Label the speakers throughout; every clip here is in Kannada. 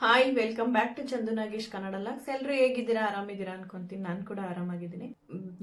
Speaker 1: Hi welcome back to Chandu Nagesh Kannada vlogs ಎಲ್ಲರೂ ಹೇಗಿದ್ದೀರಾ? ಆರಾಮಿದ್ದೀರಾ ಅನ್ಕೊಂತೀನಿ. ನಾನು ಕೂಡ ಆರಾಮಾಗಿದ್ದೀನಿ.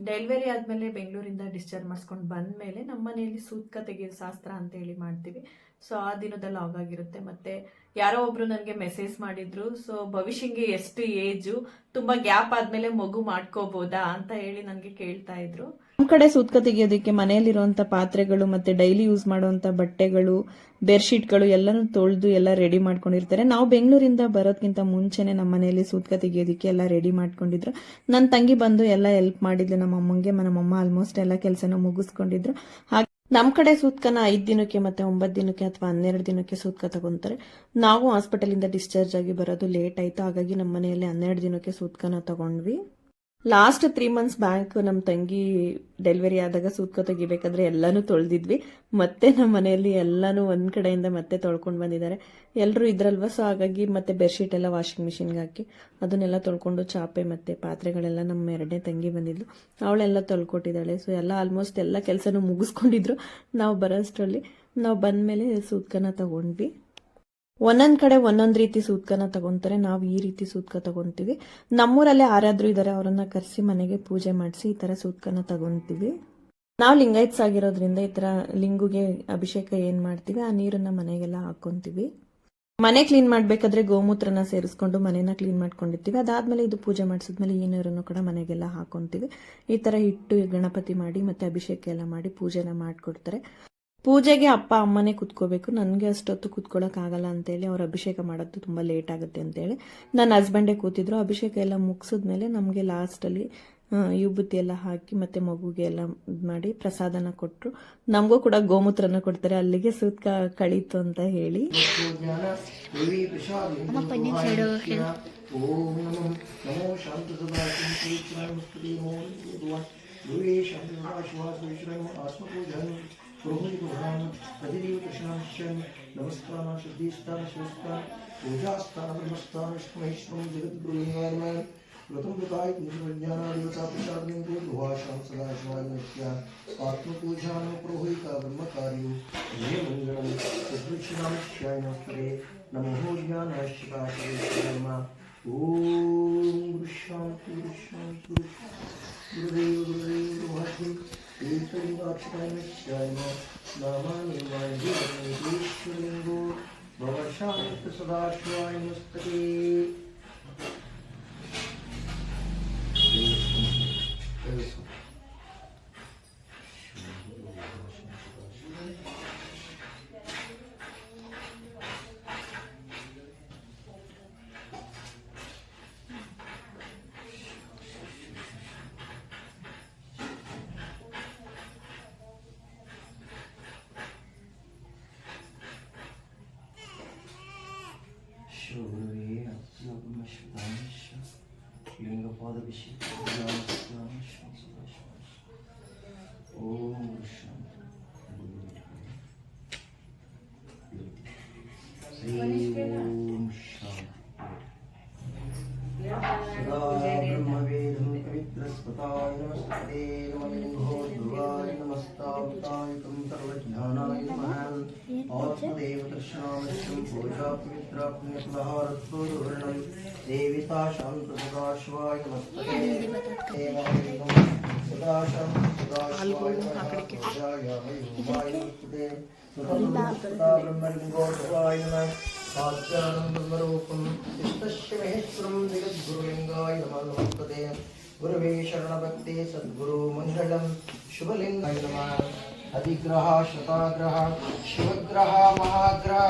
Speaker 1: ಡೆಲಿವರಿ ಆದಮೇಲೆ ಬೆಂಗಳೂರಿಂದ ಡಿಸ್ಚಾರ್ಜ್ ಮಾಡಿಸ್ಕೊಂಡು ಬಂದಮೇಲೆ ನಮ್ಮ ಮನೆಯಲ್ಲಿ ಸೂತ್ಕ ತೆಗೆಯೋ ಶಾಸ್ತ್ರ ಅಂತ ಹೇಳಿ ಮಾಡ್ತೀವಿ. ಸೊ ಆ ದಿನದಲ್ಲಿ ಆಗಿರುತ್ತೆ. ಮತ್ತೆ ಯಾರೋ ಒಬ್ರು ನನಗೆ ಮೆಸೇಜ್ ಮಾಡಿದ್ರು. ಸೊ ಭವಿಷ್ಯಂಗೆ ಎಷ್ಟು ಏಜು ತುಂಬ ಗ್ಯಾಪ್ ಆದಮೇಲೆ ಮಗು ಮಾಡ್ಕೋಬೋದಾ ಅಂತ ಹೇಳಿ ನನಗೆ ಕೇಳ್ತಾ ಇದ್ರು.
Speaker 2: ನಮ್ ಕಡೆ ಸೂತ್ಕ ತೆಗಿಯೋದಕ್ಕೆ ಮನೆಯಲ್ಲಿರುವಂತ ಪಾತ್ರೆಗಳು ಮತ್ತೆ ಡೈಲಿ ಯೂಸ್ ಮಾಡುವಂತ ಬಟ್ಟೆಗಳು ಬೆಡ್ಶೀಟ್ಗಳು ಎಲ್ಲಾನು ತೊಳೆದು ಎಲ್ಲ ರೆಡಿ ಮಾಡ್ಕೊಂಡಿರ್ತಾರೆ. ನಾವು ಬೆಂಗಳೂರಿಂದ ಬರೋದ್ಕಿಂತ ಮುಂಚೆನೆ ನಮ್ಮ ಮನೆಯಲ್ಲಿ ಸೂತ್ಕ ತೆಗಿಯೋದಕ್ಕೆ ಎಲ್ಲ ರೆಡಿ ಮಾಡ್ಕೊಂಡಿದ್ರು. ನನ್ನ ತಂಗಿ ಬಂದು ಎಲ್ಲ ಹೆಲ್ಪ್ ಮಾಡಿದ್ಲು, ನಮ್ಮ ಅಮ್ಮಂಗೆ ನಮ್ಮಮ್ಮ ಆಲ್ಮೋಸ್ಟ್ ಎಲ್ಲ ಕೆಲಸನ ಮುಗಿಸ್ಕೊಂಡಿದ್ರು. ಹಾಗೆ ನಮ್ಮ ಕಡೆ ಸೂತ್ಕನ ಐದ್ ದಿನಕ್ಕೆ ಮತ್ತೆ ಒಂಬತ್ತು ದಿನಕ್ಕೆ ಅಥವಾ ಹನ್ನೆರಡು ದಿನಕ್ಕೆ ಸೂತ್ಕ ತಗೊಂತಾರೆ. ನಾವು ಹಾಸ್ಪಿಟಲಿಂದ ಡಿಸ್ಚಾರ್ಜ್ ಆಗಿ ಬರೋದು ಲೇಟ್ ಆಯ್ತು. ಹಾಗಾಗಿ ನಮ್ಮ ಮನೆಯಲ್ಲಿ ಹನ್ನೆರಡು ದಿನಕ್ಕೆ ಸೂತ್ಕನ ತಗೊಂಡ್ವಿ. ಲಾಸ್ಟ್ ತ್ರೀ ಮಂತ್ಸ್ ಬ್ಯಾಂಕ್ ನಮ್ಮ ತಂಗಿ ಡೆಲಿವರಿ ಆದಾಗ ಸೂತ್ಕ ತೆಗಿಬೇಕಾದ್ರೆ ಎಲ್ಲಾನು ತೊಳೆದಿದ್ವಿ. ಮತ್ತೆ ನಮ್ಮ ಮನೆಯಲ್ಲಿ ಎಲ್ಲಾನು ಒಂದ್ ಕಡೆಯಿಂದ ಮತ್ತೆ ತೊಳ್ಕೊಂಡು ಬಂದಿದ್ದಾರೆ. ಎಲ್ಲರೂ ಇದ್ರಲ್ವ? ಸೊ ಹಾಗಾಗಿ ಮತ್ತೆ ಬೆಡ್ಶೀಟ್ ಎಲ್ಲ ವಾಷಿಂಗ್ ಮಿಷಿನ್ಗೆ ಹಾಕಿ ಅದನ್ನೆಲ್ಲ ತೊಳ್ಕೊಂಡು ಚಾಪೆ ಮತ್ತೆ ಪಾತ್ರೆಗಳೆಲ್ಲ ನಮ್ಮ ಎರಡನೇ ತಂಗಿ ಬಂದಿದ್ಲು. ಅವಳೆಲ್ಲ ತೊಳ್ಕೊಟ್ಟಿದ್ದಾಳೆ. ಸೊ ಎಲ್ಲ ಆಲ್ಮೋಸ್ಟ್ ಎಲ್ಲ ಕೆಲಸನೂ ಮುಗಿಸ್ಕೊಂಡಿದ್ರು. ನಾವು ಬರೋಷ್ಟರಲ್ಲಿ ನಾವು ಬಂದ್ಮೇಲೆ ಸೂತ್ಕನ ತಗೊಂಡ್ವಿ. ಒಂದೊಂದ್ ಕಡೆ ಒಂದೊಂದ್ ರೀತಿ ಸೂತ್ಕನ ತಗೊಂತಾರೆ, ನಾವು ಈ ರೀತಿ ಸೂತ್ಕ ತಗೊಂತೀವಿ. ನಮ್ಮೂರಲ್ಲೇ ಯಾರಾದ್ರೂ ಇದಾರೆ, ಅವರನ್ನ ಕರೆಸಿ ಮನೆಗೆ ಪೂಜೆ ಮಾಡಿಸಿ ಈ ತರ ಸೂತ್ಕನ ತಗೊಂತೀವಿ. ನಾವು ಲಿಂಗಾಯತ್ಸ್ ಆಗಿರೋದ್ರಿಂದ ಈ ತರ ಲಿಂಗುಗೆ ಅಭಿಷೇಕ ಏನ್ ಮಾಡ್ತೀವಿ, ಆ ನೀರನ್ನ ಮನೆಗೆಲ್ಲ ಹಾಕೊಂತೀವಿ. ಮನೆ ಕ್ಲೀನ್ ಮಾಡ್ಬೇಕಾದ್ರೆ ಗೋಮೂತ್ರನ ಸೇರಿಸ್ಕೊಂಡು ಮನೆನ ಕ್ಲೀನ್ ಮಾಡ್ಕೊಂಡಿರ್ತೀವಿ. ಅದಾದ್ಮೇಲೆ ಇದು ಪೂಜೆ ಮಾಡಿಸಿದ್ಮೇಲೆ ಈ ನೀರನ್ನು ಕೂಡ ಮನೆಗೆಲ್ಲ ಹಾಕೊಂತೀವಿ. ಈ ತರ ಇಟ್ಟು ಗಣಪತಿ ಮಾಡಿ ಮತ್ತೆ ಅಭಿಷೇಕ ಎಲ್ಲ ಮಾಡಿ ಪೂಜೆನ ಮಾಡ್ಕೊಡ್ತಾರೆ. ಪೂಜೆಗೆ ಅಪ್ಪ ಅಮ್ಮನೇ ಕುತ್ಕೋಬೇಕು. ನನಗೆ ಅಷ್ಟೊತ್ತು ಕುತ್ಕೊಳ್ಳೋಕ್ಕಾಗಲ್ಲ ಅಂತೇಳಿ ಅವ್ರು ಅಭಿಷೇಕ ಮಾಡೋದು ತುಂಬ ಲೇಟ್ ಆಗುತ್ತೆ ಅಂತೇಳಿ ನನ್ನ ಹಸ್ಬೆಂಡೇ ಕೂತಿದ್ರು. ಅಭಿಷೇಕ ಎಲ್ಲ ಮುಗಿಸಿದ್ಮೇಲೆ ನಮಗೆ ಲಾಸ್ಟಲ್ಲಿ ಯುಬುತಿ ಎಲ್ಲ ಹಾಕಿ ಮತ್ತೆ ಮಗುಗೆ ಎಲ್ಲ ಮಾಡಿ ಪ್ರಸಾದನ ಕೊಟ್ಟರು ನಮಗೂ ಕೂಡ ಗೋಮೂತ್ರನ ಕೊಡ್ತಾರೆ. ಅಲ್ಲಿಗೆ ಸೂತ್ಕ ಕಳೀತು ಅಂತ ಹೇಳಿ.
Speaker 3: ಓಂ Прогулянку Гану, Адирію Кришнамщен, Навастана, Шаддістана, Швеста, Ужастана, Брахмастана, Шмайштрам, Джагадбрунігармен, Вратамбутайт, Мужвадняна, Дівата Присадним Гурдвашам, Садашвайнаща, Атмапуджану, Прогуйка, Брахмакарію, Жемунгарам, Садричинамщайнастре, Намогоджанащика, Шарма, Ум, Гуршанти, Гуршанти, Гурдею, Гурдею, Гурдею, ఈశ్వరి వాక్షిణాయమ నామాని వాయుని ఈశ్వరింగు భవశాంతి సదాశివాయ నమస్తే తెలుసు रुद्राग्निर्वहरुद्भूर्णं देविताशां प्रसदाश्वाय सदाशां सदाश्वाय ब्रह्मलिङ्गोत्सवाय नमः साध्यानं नमस्ते गुरवे शरणभक्ते सद्गुरु मङ्गलं शुभलिङ्गाय नमः शताग्रह शिवग्रह महाग्रह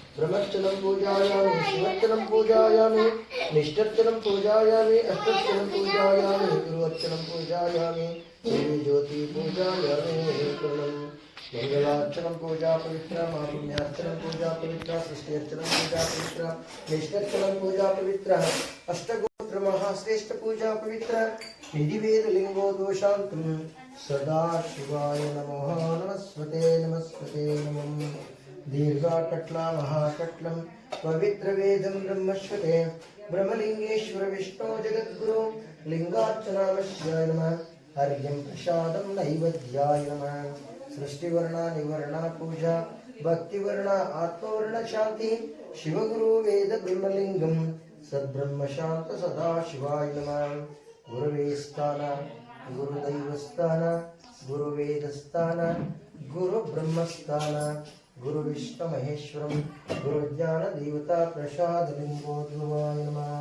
Speaker 3: ब्रह्मर्चनं पूजायामि शिवर्चनं पूजायामि निष्ठर्चनं पूजायामि अष्टर्चनं पूजायामि गुरुवर्चनं पूजायामि देवी ज्योति पूजायामि प्रणम्। मंगलार्चनं पूजा पवित्र मापुण्यार्चनं पूजा पवित्र सृष्टिर्चनं पूजा पवित्र निष्ठर्चनं पूजा पवित्र अष्टगोत्र महाश्रेष्ठ पूजा पवित्र निधिवेद लिंगोदोषान्तम सदा शिवाय नमो, नमस्वते नमस्वते, नमः। दीर्घाकट्ला महाकट्लं पवित्रवेदं ब्रह्मश्वते ब्रह्मलिङ्गेश्वर विष्णो जगद्गुरु लिङ्गार्चनामस्याय नमः अर्घ्यं प्रसादं नैवेद्याय नमः सृष्टिवर्णा निवर्णा पूजा भक्तिवर्णा आत्मवर्ण शान्ति शिवगुरु वेद ब्रह्मलिङ्गं सद्ब्रह्म शान्त सदा शिवाय नमः गुरवे स्थान गुरुदैवस्थान गुरुवेदस्थान गुरुब्रह्मस्थान गुरुविष्णुमहेश्वरं गुरुज्ञानदेवता प्रसादलिङ्गोद्भवाय नमः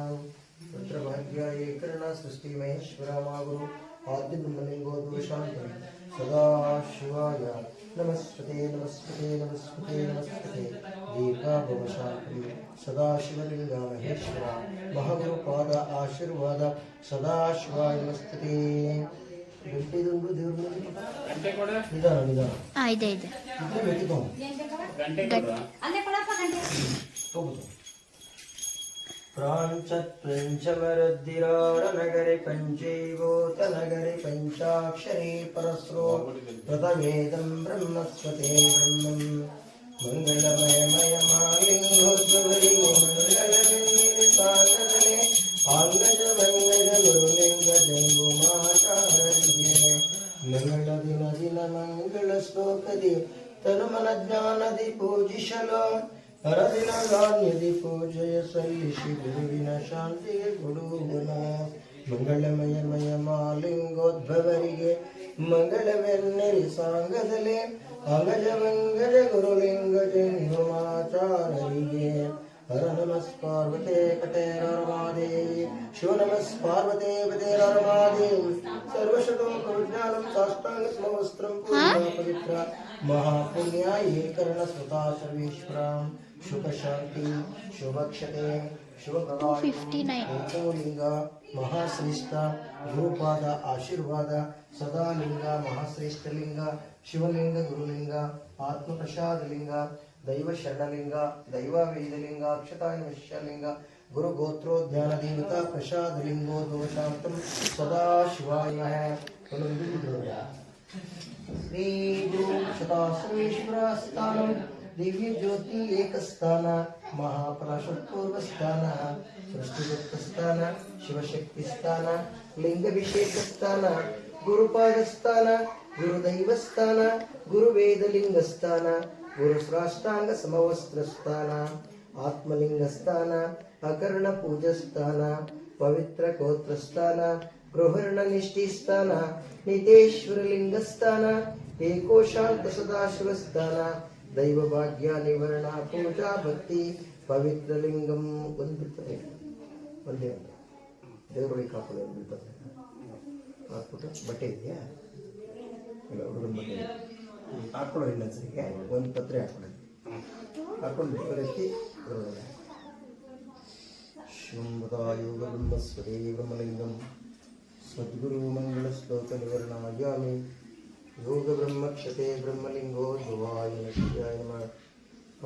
Speaker 3: तत्र भाग्याये कर्ण सृष्टिमहेश्वरामागुरु आद्यब्रह्मलिङ्गोद्वशान्तं सदा शिवाय नमस्ते नमस्ते नमस्ते नमस्ते दीर्घाभवशान्तं सदा शिवलिङ्ग महेश्वर महागुरुपाद आशीर्वाद सदा शिवाय नमस्ते ಗಂಟೆದೊಂದು ದೇವ್ರ ನಿಧಾನ ನಿಧಾನ
Speaker 4: ಆ ಇದೆ ಇದೆ
Speaker 3: ಇದ್ರೆ ಬೇಕಿತ್ತು ಹೋಗುದು प्राञ्चत्पञ्चमरुद्धिरारनगरे पञ्चैवोतनगरे पञ्चाक्षरे परस्रो प्रथमेदं ब्रह्मस्वते ब्रह्मम् मङ्गलमयमयमालिङ्गोद्भवरि मङ्गलमिन्निरिताङ्गले आङ्गजमङ्गलगुरुलिङ्गजङ्गुमाचारये ಮಂಗಳ ದಿನ ಮಂಗಳ ಶ್ಲೋಕದಿ ತನುಮನ ಜ್ಞಾನದಿ ಪೂಜಿಸಲು. ಹರದಿನ ಗಾನ್ಯದಿ ಪೂಜೆಯ ಸಲ್ಲಿಸಿ ಗುರುವಿನ ಶಾಂತಿಗೆ ಕೊಡುವನ. ಮಂಗಳಮಯಮಯ ಮಾಲಿಂಗೋದ್ಭವರಿಗೆ ಮಂಗಳವೆನ್ನೆರಿ ಸಾಂಗದಲ್ಲಿ. ಅಗಜ ಮಂಗಜ ಗುರುಲಿಂಗ ಜಂಗುಮಾಚಾರರಿಗೆ ಹರ ನಮಸ್ ಪಾರ್ವತೆ ಕಟೇ ರಮಾದೇವಿ ಶಿವ ನಮಸ್ ಪಾರ್ವತೆ ಪದೇ ರಮಾದೇವಿ ಸರ್ವಶತೋಕ ವಿಜ್ಞಾನಂ ಸಾಷ್ಟಾಂಗ ಸಮವಸ್ತ್ರಂ ಪೂಜಾ ಪವಿತ್ರ ಮಹಾಪುಣ್ಯ ಏಕರ್ಣ ಸ್ವತಾ ಸರ್ವೇಶ್ವರಾಂ ಶುಭ ಶಾಂತಿ ಶುಭಕ್ಷತೆ ಶುಭ ಏಕೋಲಿಂಗ ಮಹಾಶ್ರೇಷ್ಠ ಗುರುಪಾದ ಆಶೀರ್ವಾದ ಸದಾಲಿಂಗ ಮಹಾಶ್ರೇಷ್ಠ ಲಿಂಗ ಶಿವಲಿಂಗ ಗುರುಲಿಂಗ ಆತ್ಮಪ್ರಸಾದ ಲಿಂಗ ದೈವ ಶರಣಲಿಂಗ ದೈವ ವೇದಲಿಂಗ ಅಕ್ಷತಾಯ ವಿಶ್ವಲಿಂಗ ಗುರು ಗೋತ್ರೋಜ್ಞಾನ ದೇವತಾ ಪ್ರಸಾದ ಲಿಂಗೋ ದೋಷಾಂತಂ ಸದಾ ಶಿವಾಯ ನಮಃ. ಒಂದೊಂದು ಬಿಡ್ರೋಣ. ಶ್ರೀ ಗುರು ಸದಾ ಸರ್ವೇಶ್ವರ ಸ್ಥಾನಂ ದಿವ್ಯ ಜ್ಯೋತಿ ಏಕಸ್ಥಾನ ಮಹಾಫಲಶತ್ಪೂರ್ವ ಸ್ಥಾನ ಸೃಷ್ಟಿಗುಪ್ತ ಸ್ಥಾನ ಶಿವಶಕ್ತಿ ಸ್ಥಾನ ಲಿಂಗಭಿಷೇಕ ಸ್ಥಾನ ಗುರುಪಾದ ಸ್ಥಾನ ಗುರುದೈವ ಸ್ಥಾನ ಗುರುವೇದಲಿಂಗ ಸ್ಥಾನ ಗುರು ಶ್ರಾಷ್ಟಾಂಗ ಸಮವಸ್ತ್ರ ಸ್ಥಾನ ಆತ್ಮಲಿಂಗ ಸ್ಥಾನ ಅಕರ್ಣ ಪೂಜಾ ಸ್ಥಾನ ಪವಿತ್ರ ಗೋತ್ರ ಸ್ಥಾನ ಗೃಹರ್ಣ ನಿಷ್ಠಿ ಸ್ಥಾನ ನಿತೇಶ್ವರ ಲಿಂಗ ಸ್ಥಾನ ಏಕೋಶಾಂತ ಸದಾಶಿವ ಸ್ಥಾನ ದೈವ ಭಾಗ್ಯ ನಿವರಣ ಪೂಜಾ ಭಕ್ತಿ ಪವಿತ್ರ ಲಿಂಗಂ ಒಂದು ಬಿಡ್ತದೆ ಒಂದೇ ಒಂದು ಬಟ್ಟೆ ಇದೆಯಾ? ಇಲ್ಲ, ಹುಡುಗನ ಬಟ್ಟೆ ಹಾಕೊಳ್ಳೋ ಇನ್ನೊಂದ್ಸರಿಗೆ ಒಂದು ಪತ್ರೆ ಹಾಕೊಳ್ಳಿ ಹಾಕೊಂಡು ದೇವರೆತ್ತಿ ಹೊರಗಡೆ ಬ್ರಹ್ಮ ಸ್ವರೇ ಬ್ರಹ್ಮಲಿಂಗಂ ಸದ್ಗುರು ಮಂಗಳ ಶ್ಲೋಕ ನಿವರ್ಣಾಯಾಮಿ ಯೋಗ ಬ್ರಹ್ಮಕ್ಷತೆ ಬ್ರಹ್ಮಲಿಂಗೋ ಧ್ರುವಾಯ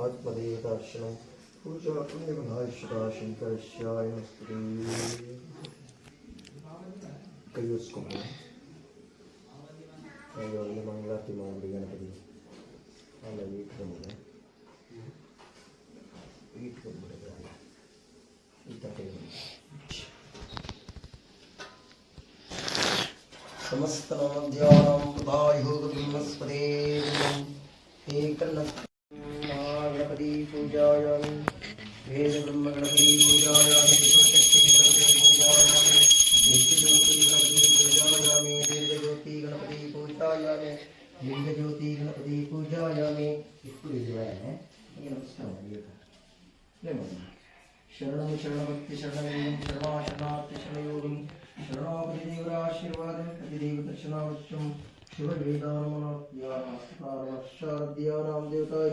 Speaker 3: ಆತ್ಮದೇವತಾರ್ಶನ ಪೂಜಾ ಪುಣ್ಯಮನಾಶ್ವರ ಶಂಕರಶ್ಯಾಯ ನಮಸ್ತೆ ಕೈ இது வந்து மங்களாத்தி மாதிரி கணபதி அதில் வீட்டுக்கு முறை வீட்டுக்கு முறை समस्तनमध्यानं बुधायुगपीमस्पदे हे कन्नपदी पूजायां वेदब्रह्मगणपदी पूजायां शरणं शरणभक्ति शरणमेवं शरणाशरणार्थि शरणयोगं शरणापतिदेवराशीर्वादं पतिदेवदर्शनावश्यं शिववेदानमनाद्यानास्तारमशारद्या रामदेवताय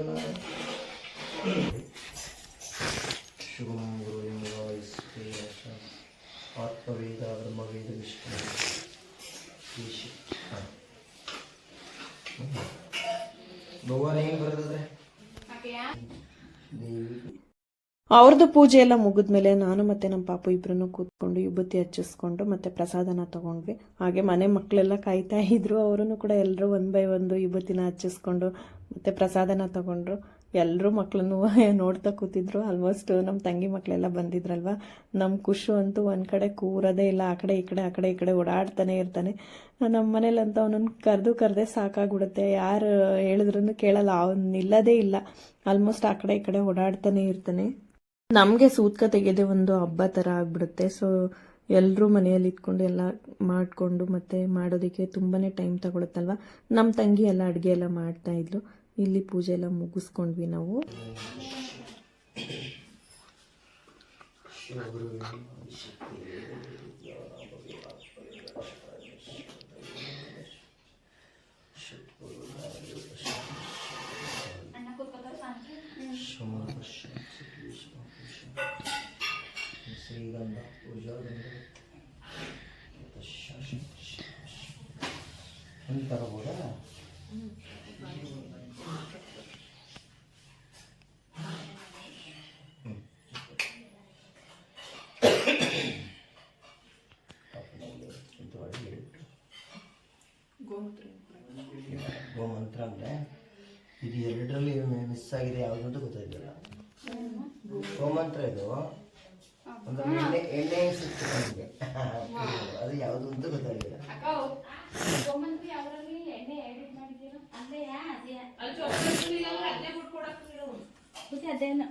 Speaker 3: शुभं गुरुयं वायुस्ते आत्मवेदा ब्रह्मवेद विष्णु। भगवान यहीं पर देवी
Speaker 2: ಅವ್ರದ್ದು ಪೂಜೆ ಎಲ್ಲ ಮುಗಿದ್ಮೇಲೆ ನಾನು ಮತ್ತೆ ನಮ್ಮ ಪಾಪು ಇಬ್ಬರೂ ಕೂತ್ಕೊಂಡು ವಿಭೂತಿ ಹಚ್ಚಿಸ್ಕೊಂಡು ಮತ್ತೆ ಪ್ರಸಾದನ ತಗೊಂಡ್ವಿ. ಹಾಗೆ ಮನೆ ಮಕ್ಕಳೆಲ್ಲ ಕಾಯ್ತಾ ಇದ್ರು. ಅವರೂ ಕೂಡ ಎಲ್ಲರೂ ಒನ್ ಬೈ ಒಂದು ವಿಭೂತಿನ ಹಚ್ಚಿಸ್ಕೊಂಡು ಮತ್ತೆ ಪ್ರಸಾದನ ತಗೊಂಡ್ರು. ಎಲ್ಲರೂ ಮಕ್ಕಳನ್ನು ನೋಡ್ತಾ ಕೂತಿದ್ರು. ಆಲ್ಮೋಸ್ಟ್ ನಮ್ಮ ತಂಗಿ ಮಕ್ಕಳೆಲ್ಲ ಬಂದಿದ್ರಲ್ವ? ನಮ್ಮ ಖುಷು ಅಂತೂ ಒಂದು ಕಡೆ ಕೂರೋದೇ ಇಲ್ಲ. ಆ ಕಡೆ ಈ ಕಡೆ, ಆ ಕಡೆ ಈ ಕಡೆ ಓಡಾಡ್ತಾನೆ ಇರ್ತಾನೆ. ನಮ್ಮ ಮನೇಲಂತ ಅವನನ್ನು ಕರೆದು ಕರೆದೇ ಸಾಕಾಗ್ಬಿಡುತ್ತೆ. ಯಾರು ಹೇಳಿದ್ರು ಕೇಳಲ್ಲ. ಅವನು ಇಲ್ಲದೇ ಇಲ್ಲ. ಆಲ್ಮೋಸ್ಟ್ ಆ ಕಡೆ ಈ ಕಡೆ ಓಡಾಡ್ತಾನೆ ಇರ್ತಾನೆ. ನಮಗೆ ಸೂತ್ಕ ತೆಗೆದೇ ಒಂದು ಹಬ್ಬ ಥರ ಆಗ್ಬಿಡುತ್ತೆ. ಸೊ ಎಲ್ಲರೂ ಮನೆಯಲ್ಲಿ ಇದ್ಕೊಂಡು ಎಲ್ಲ ಮಾಡಿಕೊಂಡು ಮತ್ತೆ ಮಾಡೋದಕ್ಕೆ ತುಂಬಾನೇ ಟೈಮ್ ತಗೊಳುತ್ತಲ್ವ? ನಮ್ಮ ತಂಗಿ ಎಲ್ಲ ಅಡುಗೆ ಎಲ್ಲ ಮಾಡ್ತಾ ಇದ್ಲು. ಇಲ್ಲಿ ಪೂಜೆ ಎಲ್ಲ ಮುಗಿಸ್ಕೊಂಡ್ವಿ ನಾವು.
Speaker 3: ಶ್ರೀಗಂಧ ಪೂಜಾ ಒಂದು ತರಬೋದಾ ಗೋಮಂತ್ರ ಅಂದರೆ ಇದು ಎರಡರಲ್ಲಿ ಮಿಸ್ ಆಗಿದೆ ಯಾವುದು ಅಂತ ಗೊತ್ತಾಗಿಲ್ಲ ಗೋಮಂತ್ರ ಇದು ಒಂದು ಎಣ್ಣೆ ಎಣ್ಣೆ ಸಿಕ್ತು ನನಗೆ ಅದು ಯಾವುದು ಅಂತ ಗೊತ್ತಾಗಿಲ್ಲ ಇದೇ- ಇದೇನು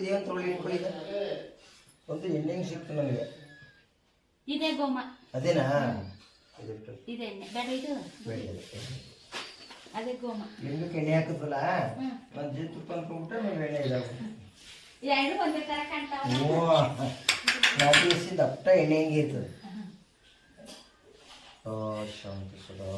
Speaker 3: ಇಟ್ಕೊಳ್ಳಿ ಇದು. ಒಂದು ಎಣ್ಣೆ ಸಿಕ್ತು ನನಗೆ
Speaker 4: ಇದೆ ಗೋಮ.
Speaker 3: ಅದೇನಾ? ಇದು
Speaker 4: ಎಣ್ಣೆ. ಬೇಡ ಇದು. ಅದೇ ಗೋಮ.
Speaker 3: ಎಣ್ಣೆಗೆ ಎಣ್ಣೆ ಹಾಕಿದ್ವಲ್ಲ ಒಂದು ಜೇನುತುಪ್ಪ ಅನ್ಕೊಂಡ್ಬಿಟ್ರೆ ನೀವು ಎಣ್ಣೆ ಇದಾಗುತ್ತೆ
Speaker 4: ಎರಡು ಒಂದೇ ತರ ಕಾಣ್ತಾವ
Speaker 3: ಓ ನಾವು ಬಿಸಿದ ಅಪ್ಪ ಎಣ್ಣೆ ಹೆಂಗೆ ಇರ್ತದೆ. ಓ ಶಾಂತಿ ಸದಾ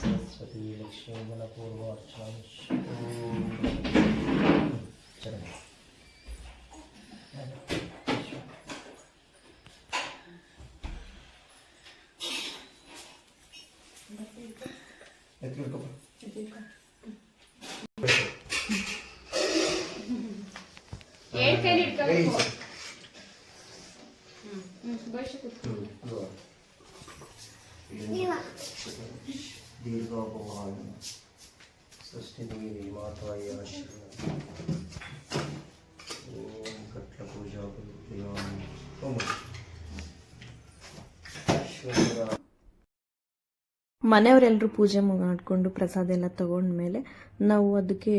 Speaker 3: सरस्वती लक्ष्मी गुणपूर्वार्चना चरण दीर्घ सृष्टि देवी माता आश्रम
Speaker 2: ಮನೆಯವರೆಲ್ಲರೂ ಪೂಜೆ ಮಾಡಿಕೊಂಡು ಪ್ರಸಾದ ಎಲ್ಲ ತಗೊಂಡ್ಮೇಲೆ ನಾವು ಅದಕ್ಕೆ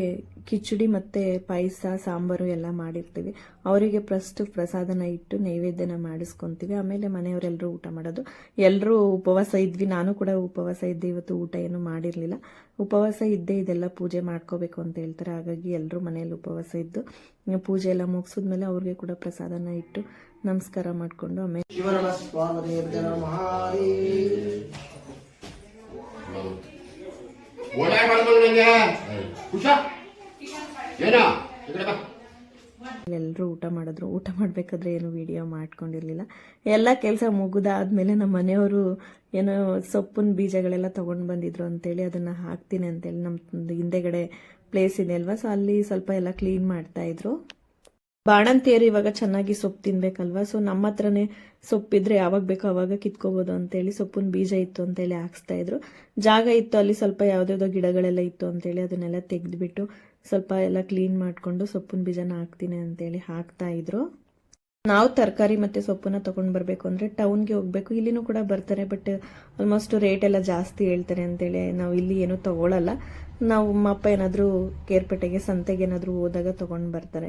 Speaker 2: ಕಿಚಡಿ ಮತ್ತು ಪಾಯಸ, ಸಾಂಬಾರು ಎಲ್ಲ ಮಾಡಿರ್ತೀವಿ. ಅವರಿಗೆ ಫಸ್ಟ್ ಪ್ರಸಾದನ ಇಟ್ಟು ನೈವೇದ್ಯನ ಮಾಡಿಸ್ಕೊತೀವಿ. ಆಮೇಲೆ ಮನೆಯವರೆಲ್ಲರೂ ಊಟ ಮಾಡೋದು. ಎಲ್ಲರೂ ಉಪವಾಸ ಇದ್ವಿ. ನಾನು ಕೂಡ ಉಪವಾಸ ಇದ್ದೆ. ಇವತ್ತು ಊಟ ಏನು ಮಾಡಿರಲಿಲ್ಲ. ಉಪವಾಸ ಇದ್ದೇ ಇದೆಲ್ಲ ಪೂಜೆ ಮಾಡ್ಕೋಬೇಕು ಅಂತ ಹೇಳ್ತಾರೆ. ಹಾಗಾಗಿ ಎಲ್ಲರೂ ಮನೆಯಲ್ಲಿ ಉಪವಾಸ ಇದ್ದು ಪೂಜೆ ಎಲ್ಲ ಮುಗಿಸಿದ್ಮೇಲೆ ಅವ್ರಿಗೆ ಕೂಡ ಪ್ರಸಾದನ ಇಟ್ಟು ನಮಸ್ಕಾರ ಮಾಡಿಕೊಂಡು ಆಮೇಲೆ
Speaker 5: ಓಡಾಡ ಹುಷಾ? ಏನ? ಈ ಕಡೆ ಬಾ.
Speaker 2: ಎಲ್ಲರೂ ಊಟ ಮಾಡಿದ್ರು. ಊಟ ಮಾಡಬೇಕಾದ್ರೆ ಏನು ವಿಡಿಯೋ ಮಾಡ್ಕೊಂಡಿರಲಿಲ್ಲ. ಎಲ್ಲ ಕೆಲಸ ಮುಗಿದಾದ್ಮೇಲೆ ನಮ್ಮ ಮನೆಯವರು ಏನೋ ಸೊಪ್ಪಿನ ಬೀಜಗಳೆಲ್ಲ ತೊಗೊಂಡು ಬಂದಿದ್ರು ಅಂತೇಳಿ ಅದನ್ನು ಹಾಕ್ತೀನಿ ಅಂತೇಳಿ ನಮ್ಮ ಹಿಂದೆಗಡೆ ಪ್ಲೇಸ್ ಇದೆ ಅಲ್ವಾ? ಸೊ ಅಲ್ಲಿ ಸ್ವಲ್ಪ ಎಲ್ಲ ಕ್ಲೀನ್ ಮಾಡ್ತಾ ಇದ್ರು. ಬಾಣಂತಿಯರು ಇವಾಗ ಚೆನ್ನಾಗಿ ಸೊಪ್ಪು ತಿನ್ಬೇಕಲ್ವಾ? ಸೊ ನಮ್ಮ ಹತ್ರನೇ ಸೊಪ್ಪಿದ್ರೆ ಯಾವಾಗ ಬೇಕೋ ಅವಾಗ ಕಿತ್ಕೋಬೋದು ಅಂತೇಳಿ ಸೊಪ್ಪಿನ ಬೀಜ ಇತ್ತು ಅಂತೇಳಿ ಹಾಕ್ಸ್ತಾ ಇದ್ರು. ಜಾಗ ಇತ್ತು ಅಲ್ಲಿ ಸ್ವಲ್ಪ ಯಾವುದ್ಯಾವುದೋ ಗಿಡಗಳೆಲ್ಲ ಇತ್ತು ಅಂತೇಳಿ ಅದನ್ನೆಲ್ಲ ತೆಗೆದ್ಬಿಟ್ಟು ಸ್ವಲ್ಪ ಎಲ್ಲ ಕ್ಲೀನ್ ಮಾಡಿಕೊಂಡು ಸೊಪ್ಪಿನ ಬೀಜನ ಹಾಕ್ತೀನಿ ಅಂತೇಳಿ ಹಾಕ್ತಾ ಇದ್ರು. ನಾವು ತರಕಾರಿ ಮತ್ತೆ ಸೊಪ್ಪನ್ನ ತೊಗೊಂಡು ಬರಬೇಕು ಅಂದರೆ ಟೌನ್ಗೆ ಹೋಗಬೇಕು. ಇಲ್ಲಿನೂ ಕೂಡ ಬರ್ತಾರೆ ಬಟ್ ಆಲ್ಮೋಸ್ಟ್ ರೇಟ್ ಎಲ್ಲ ಜಾಸ್ತಿ ಹೇಳ್ತಾರೆ ಅಂತೇಳಿ ನಾವು ಇಲ್ಲಿ ಏನೂ ತಗೊಳಲ್ಲ. ನಾವು ಅಪ್ಪ ಏನಾದರೂ ಕೇರ್ಪೇಟೆಗೆ, ಸಂತೆಗೆ ಏನಾದ್ರೂ ಹೋದಾಗ ತಗೊಂಡ್ ಬರ್ತಾರೆ.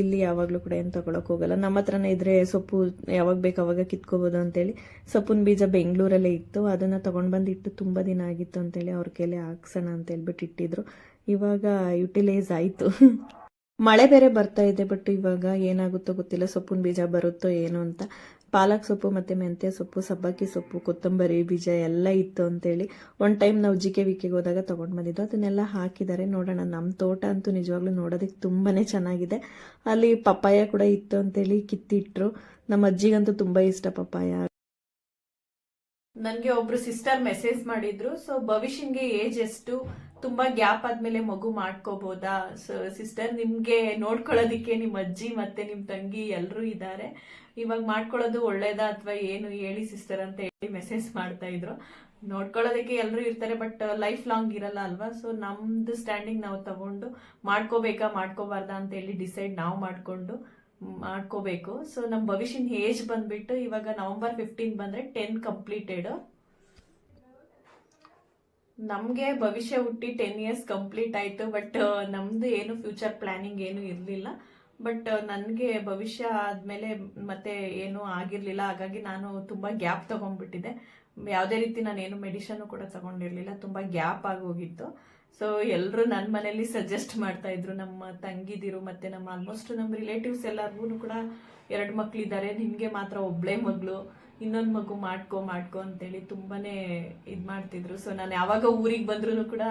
Speaker 2: ಇಲ್ಲಿ ಯಾವಾಗಲೂ ಕೂಡ ಏನು ತಗೊಳಕ್ ಹೋಗಲ್ಲ. ನಮ್ಮ ಹತ್ರನೇ ಇದ್ರೆ ಸೊಪ್ಪು ಯಾವಾಗ ಬೇಕು ಅವಾಗ ಕಿತ್ಕೋಬೋದು ಅಂತೇಳಿ ಸೊಪ್ಪಿನ ಬೀಜ ಬೆಂಗಳೂರಲ್ಲೇ ಇತ್ತು, ಅದನ್ನ ತೊಗೊಂಡು ಬಂದು ಇಟ್ಟು ತುಂಬ ದಿನ ಆಗಿತ್ತು ಅಂತೇಳಿ ಅವ್ರ ಕೈಲಿ ಹಾಕ್ಸೋಣ ಅಂತ ಹೇಳ್ಬಿಟ್ಟು ಇಟ್ಟಿದ್ರು. ಇವಾಗ ಯುಟಿಲೈಸ್ ಆಯಿತು. ಮಳೆ ಬೇರೆ ಬರ್ತಾ ಇದೆ ಬಟ್ ಇವಾಗ ಏನಾಗುತ್ತೋ ಗೊತ್ತಿಲ್ಲ. ಸೊಪ್ಪಿನ ಬೀಜ ಬರುತ್ತೋ ಏನು ಅಂತ.
Speaker 6: ಪಾಲಕ್ ಸೊಪ್ಪು ಮತ್ತು ಮೆಂತ್ಯ ಸೊಪ್ಪು, ಸಬ್ಬಕ್ಕಿ ಸೊಪ್ಪು, ಕೊತ್ತಂಬರಿ ಬೀಜ ಎಲ್ಲ ಇತ್ತು ಅಂತೇಳಿ ಒಂದು ಟೈಮ್ ನಾವು ಜಿಕೆ ವಿಕೆಗೆ ಹೋದಾಗ ತೊಗೊಂಡು ಬಂದಿದ್ದು. ಅದನ್ನೆಲ್ಲ ಹಾಕಿದ್ದಾರೆ. ನೋಡೋಣ ನಮ್ಮ ತೋಟ ಅಂತೂ ನಿಜವಾಗ್ಲೂ ನೋಡೋದಕ್ಕೆ ತುಂಬಾ ಚೆನ್ನಾಗಿದೆ. ಅಲ್ಲಿ ಪಪ್ಪಾಯ ಕೂಡ ಇತ್ತು ಅಂತೇಳಿ ಕಿತ್ತಿಟ್ರು. ನಮ್ಮ ಅಜ್ಜಿಗಂತೂ ತುಂಬ ಇಷ್ಟ ಪಪ್ಪಾಯ.
Speaker 2: ನನಗೆ ಒಬ್ರು ಸಿಸ್ಟರ್ ಮೆಸೇಜ್ ಮಾಡಿದ್ರು. ಸೊ ಭವಿಷ್ಯನ್ಗೆ ಏಜ್ ಎಷ್ಟು? ತುಂಬಾ ಗ್ಯಾಪ್ ಆದ್ಮೇಲೆ ಮಗು ಮಾಡ್ಕೋಬಹುದಾ ಸೊ ಸಿಸ್ಟರ್ ನಿಮ್ಗೆ ನೋಡ್ಕೊಳ್ಳೋದಿಕ್ಕೆ ನಿಮ್ಮ ಅಜ್ಜಿ ಮತ್ತೆ ನಿಮ್ ತಂಗಿ ಎಲ್ಲರೂ ಇದ್ದಾರೆ. ಇವಾಗ ಮಾಡ್ಕೊಳ್ಳೋದು ಒಳ್ಳೇದಾ ಅಥವಾ ಏನು? ಹೇಳಿ ಸಿಸ್ಟರ್ ಅಂತ ಹೇಳಿ ಮೆಸೇಜ್ ಮಾಡ್ತಾ ಇದ್ರು. ನೋಡ್ಕೊಳ್ಳೋದಕ್ಕೆ ಎಲ್ಲರೂ ಇರ್ತಾರೆ ಬಟ್ ಲೈಫ್ ಲಾಂಗ್ ಇರಲ್ಲ ಅಲ್ವಾ? ಸೊ ನಮ್ದು ಸ್ಟ್ಯಾಂಡಿಂಗ್ ನಾವು ತಗೊಂಡು ಮಾಡ್ಕೋಬೇಕಾ, ಮಾಡ್ಕೋಬಾರ್ದಾ ಅಂತ ಹೇಳಿ ಡಿಸೈಡ್ ನಾವು ಮಾಡ್ಕೊಂಡು ಮಾಡ್ಕೋಬೇಕು. ಸೊ ನಮ್ಮ ಭವಿಷ್ಯನ ಏಜ್ ಬಂದ್ಬಿಟ್ಟು ಇವಾಗ ನವೆಂಬರ್ ಫಿಫ್ಟೀನ್ ಬಂದ್ರೆ ಟೆನ್ ಕಂಪ್ಲೀಟೆಡ್ ನಮಗೆ ಭವಿಷ್ಯ ಹುಟ್ಟಿ ಟೆನ್ ಇಯರ್ಸ್ ಕಂಪ್ಲೀಟ್ ಆಯಿತು ಬಟ್ ನಮ್ದು ಏನು ಫ್ಯೂಚರ್ ಪ್ಲಾನಿಂಗ್ ಏನು ಇರಲಿಲ್ಲ. ಬಟ್ ನನಗೆ ಭವಿಷ್ಯ ಆದಮೇಲೆ ಮತ್ತೆ ಏನು ಆಗಿರಲಿಲ್ಲ. ಹಾಗಾಗಿ ನಾನು ತುಂಬ ಗ್ಯಾಪ್ ತಗೊಂಡ್ಬಿಟ್ಟಿದ್ದೆ. ಯಾವುದೇ ರೀತಿ ನಾನು ಏನು ಮೆಡಿಷನ್ನು ಕೂಡ ತಗೊಂಡಿರಲಿಲ್ಲ. ತುಂಬ ಗ್ಯಾಪ್ ಆಗಿ ಹೋಗಿತ್ತು ಸೊ ಎಲ್ಲರೂ ನನ್ನ ಮನೇಲಿ ಸಜೆಸ್ಟ್ ಮಾಡ್ತಾ ಇದ್ರು. ನಮ್ಮ ತಂಗಿದಿರು ಮತ್ತೆ ನಮ್ಮ ಆಲ್ಮೋಸ್ಟ್ ನಮ್ಮ ರಿಲೇಟಿವ್ಸ್ ಎಲ್ಲರಿಗೂ ಕೂಡ ಎರಡು ಮಕ್ಕಳಿದ್ದಾರೆ ನಿಮಗೆ ಮಾತ್ರ ಒಬ್ಬಳೇ ಮಗಳು. ಇನ್ನೊಂದು ಮಗು ಮಾಡ್ಕೊ ಮಾಡ್ಕೊ ಅಂತೇಳಿ ತುಂಬಾನೇ ಇದ್ ಮಾಡ್ತಿದ್ರು. ಸೊ ನಾನು ಯಾವಾಗ ಊರಿಗೆ ಬಂದ್ರು ಕೂಡ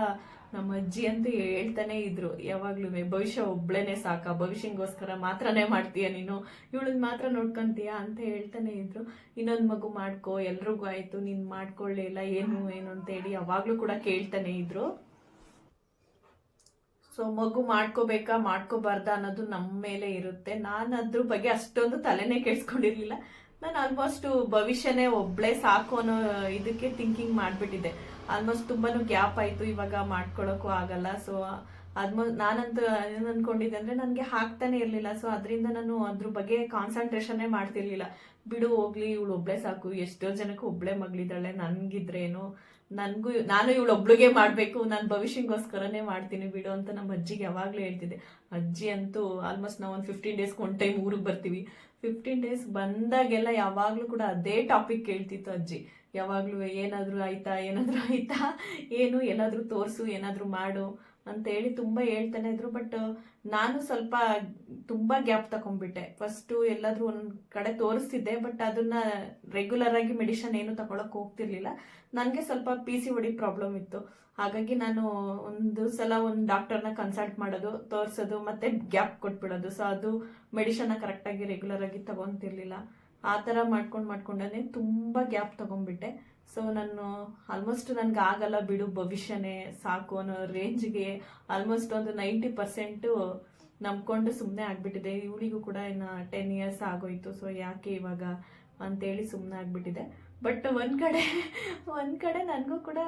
Speaker 2: ನಮ್ಮ ಅಜ್ಜಿ ಅಂತ ಹೇಳ್ತಾನೆ ಇದ್ರು, ಯಾವಾಗ್ಲೂ ಭವಿಷ್ಯ ಒಬ್ಳೇನೆ ಸಾಕ, ಭವಿಷ್ಯಗೋಸ್ಕರ ಮಾತ್ರನೇ ಮಾಡ್ತೀಯ ನೀನು ಇವಳನ್ನ ಮಾತ್ರ ನೋಡ್ಕೊಂತೀಯ ಅಂತ ಹೇಳ್ತಾನೆ ಇದ್ರು. ಇನ್ನೊಂದು ಮಗು ಮಾಡ್ಕೊ, ಎಲ್ರಿಗೂ ಆಯ್ತು, ನೀನ್ ಮಾಡ್ಕೊಳ್ಳಿಲ್ಲ ಏನು ಏನು ಅಂತ ಹೇಳಿ ಯಾವಾಗ್ಲೂ ಕೂಡ ಕೇಳ್ತಾನೆ ಇದ್ರು. ಸೊ ಮಗು ಮಾಡ್ಕೋಬೇಕಾ, ಮಾಡ್ಕೋಬಾರ್ದಾ ಅನ್ನೋದು ನಮ್ಮ ಮೇಲೆ ಇರುತ್ತೆ. ನಾನು ಅದ್ರ ಬಗ್ಗೆ ಅಷ್ಟೊಂದು ತಲೆನೇ ಕೆಡ್ಸ್ಕೊಂಡಿರ್ಲಿಲ್ಲ. ನಾನು ಆಲ್ಮೋಸ್ಟ್ ಭವಿಷ್ಯನೇ ಒಬ್ಳೆ ಸಾಕು ಅನ್ನೋ ಇದಕ್ಕೆ ಥಿಂಕಿಂಗ್ ಮಾಡಿಬಿಟ್ಟಿದ್ದೆ. ಆಲ್ಮೋಸ್ಟ್ ತುಂಬಾನು ಗ್ಯಾಪ್ ಆಯ್ತು ಇವಾಗ ಮಾಡ್ಕೊಳ್ಳೋಕ್ಕೂ ಆಗಲ್ಲ. ಸೊ ಆಲ್ಮೋಸ್ಟ್ ನಾನಂತೂ ಏನ್ ಅನ್ಕೊಂಡಿದ್ದೆ ಅಂದ್ರೆ ನನಗೆ ಹಾಕ್ತಾನೆ ಇರ್ಲಿಲ್ಲ. ಸೊ ಅದರಿಂದ ನಾನು ಅದ್ರ ಬಗ್ಗೆ ಕಾನ್ಸಂಟ್ರೇಷನ್ನೇ ಮಾಡ್ತಿರ್ಲಿಲ್ಲ. ಬಿಡು ಹೋಗ್ಲಿ, ಇವಳು ಒಬ್ಳೆ ಸಾಕು. ಎಷ್ಟೋ ಜನಕ್ಕೆ ಒಬ್ಳೆ ಮಗಳಿದ್ದಾಳೆ. ನನ್ಗಿದ್ರೇನು? ನನ್ಗೂ ನಾನು ಇವಳು ಒಬ್ಳಿಗೆ ಮಾಡ್ಬೇಕು, ನಾನು ಭವಿಷ್ಯಗೋಸ್ಕರನೇ ಮಾಡ್ತೀನಿ ಬಿಡು ಅಂತ ನಮ್ಮ ಅಜ್ಜಿಗೆ ಯಾವಾಗಲೂ ಹೇಳ್ತಿದ್ದೆ. ಅಜ್ಜಿ ಅಂತೂ ಆಲ್ಮೋಸ್ಟ್ ನಾವು ಒಂದು ಫಿಫ್ಟೀನ್ ಡೇಸ್ಗೆ ಒನ್ ಟೈಮ್ ಊರಿಗೆ ಬರ್ತೀವಿ. ಫಿಫ್ಟೀನ್ ಡೇಸ್ ಬಂದಾಗೆಲ್ಲ ಯಾವಾಗಲೂ ಕೂಡ ಅದೇ ಟಾಪಿಕ್ ಕೇಳ್ತಿತ್ತು ಅಜ್ಜಿ. ಯಾವಾಗಲೂ ಏನಾದರೂ ಆಯ್ತಾ ಏನಾದರೂ ಆಯ್ತಾ, ಏನು, ಏನಾದ್ರೂ ತೋರ್ಸು, ಏನಾದರೂ ಮಾಡು ಅಂತ ಹೇಳಿ ತುಂಬಾ ಹೇಳ್ತಾನೆ ಇದ್ರು. ಬಟ್ ನಾನು ಸ್ವಲ್ಪ ತುಂಬಾ ಗ್ಯಾಪ್ ತಕೊಂಡ್ಬಿಟ್ಟೆ. ಫಸ್ಟ್ ಎಲ್ಲಾದ್ರೂ ಒಂದ್ ಕಡೆ ತೋರಿಸ್ತಿದ್ದೆ ಬಟ್ ಅದನ್ನ ರೆಗ್ಯುಲರ್ ಆಗಿ ಮೆಡಿಷನ್ ಏನು ತಗೊಳಕ್ ಹೋಗ್ತಿರ್ಲಿಲ್ಲ. ನನಗೆ ಸ್ವಲ್ಪ ಪಿ ಸಿ ಒಡಿ ಪ್ರಾಬ್ಲಮ್ ಇತ್ತು. ಹಾಗಾಗಿ ನಾನು ಒಂದು ಸಲ ಒಂದು ಡಾಕ್ಟರ್ನ ಕನ್ಸಲ್ಟ್ ಮಾಡೋದು, ತೋರಿಸೋದು, ಮತ್ತೆ ಗ್ಯಾಪ್ ಕೊಟ್ಬಿಡೋದು. ಸೊ ಅದು ಮೆಡಿಷನ್ನ ಕರೆಕ್ಟಾಗಿ ರೆಗ್ಯುಲರ್ ಆಗಿ ತಗೊಂತಿರ್ಲಿಲ್ಲ. ಆ ಥರ ಮಾಡ್ಕೊಂಡು ಮಾಡ್ಕೊಂಡೇ ತುಂಬ ಗ್ಯಾಪ್ ತಗೊಂಡ್ಬಿಟ್ಟೆ. ಸೊ ನಾನು ಆಲ್ಮೋಸ್ಟ್ ನನ್ಗೆ ಆಗಲ್ಲ ಬಿಡು ಭವಿಷ್ಯನೇ ಸಾಕು ಅನ್ನೋ ರೇಂಜ್ಗೆ ಆಲ್ಮೋಸ್ಟ್ ಒಂದು ನೈಂಟಿ ಪರ್ಸೆಂಟು ನಂಬ್ಕೊಂಡು ಸುಮ್ಮನೆ ಆಗಿಬಿಟ್ಟಿದೆ. ಇವಳಿಗೂ ಕೂಡ ಇನ್ನು ಟೆನ್ ಇಯರ್ಸ್ ಆಗೋಯ್ತು. ಸೊ ಯಾಕೆ ಇವಾಗ ಅಂತೇಳಿ ಸುಮ್ಮನೆ ಆಗಿಬಿಟ್ಟಿದೆ. ಬಟ್ ಒಂದು ಕಡೆ ಒಂದು ಕಡೆ ನನಗೂ ಕೂಡ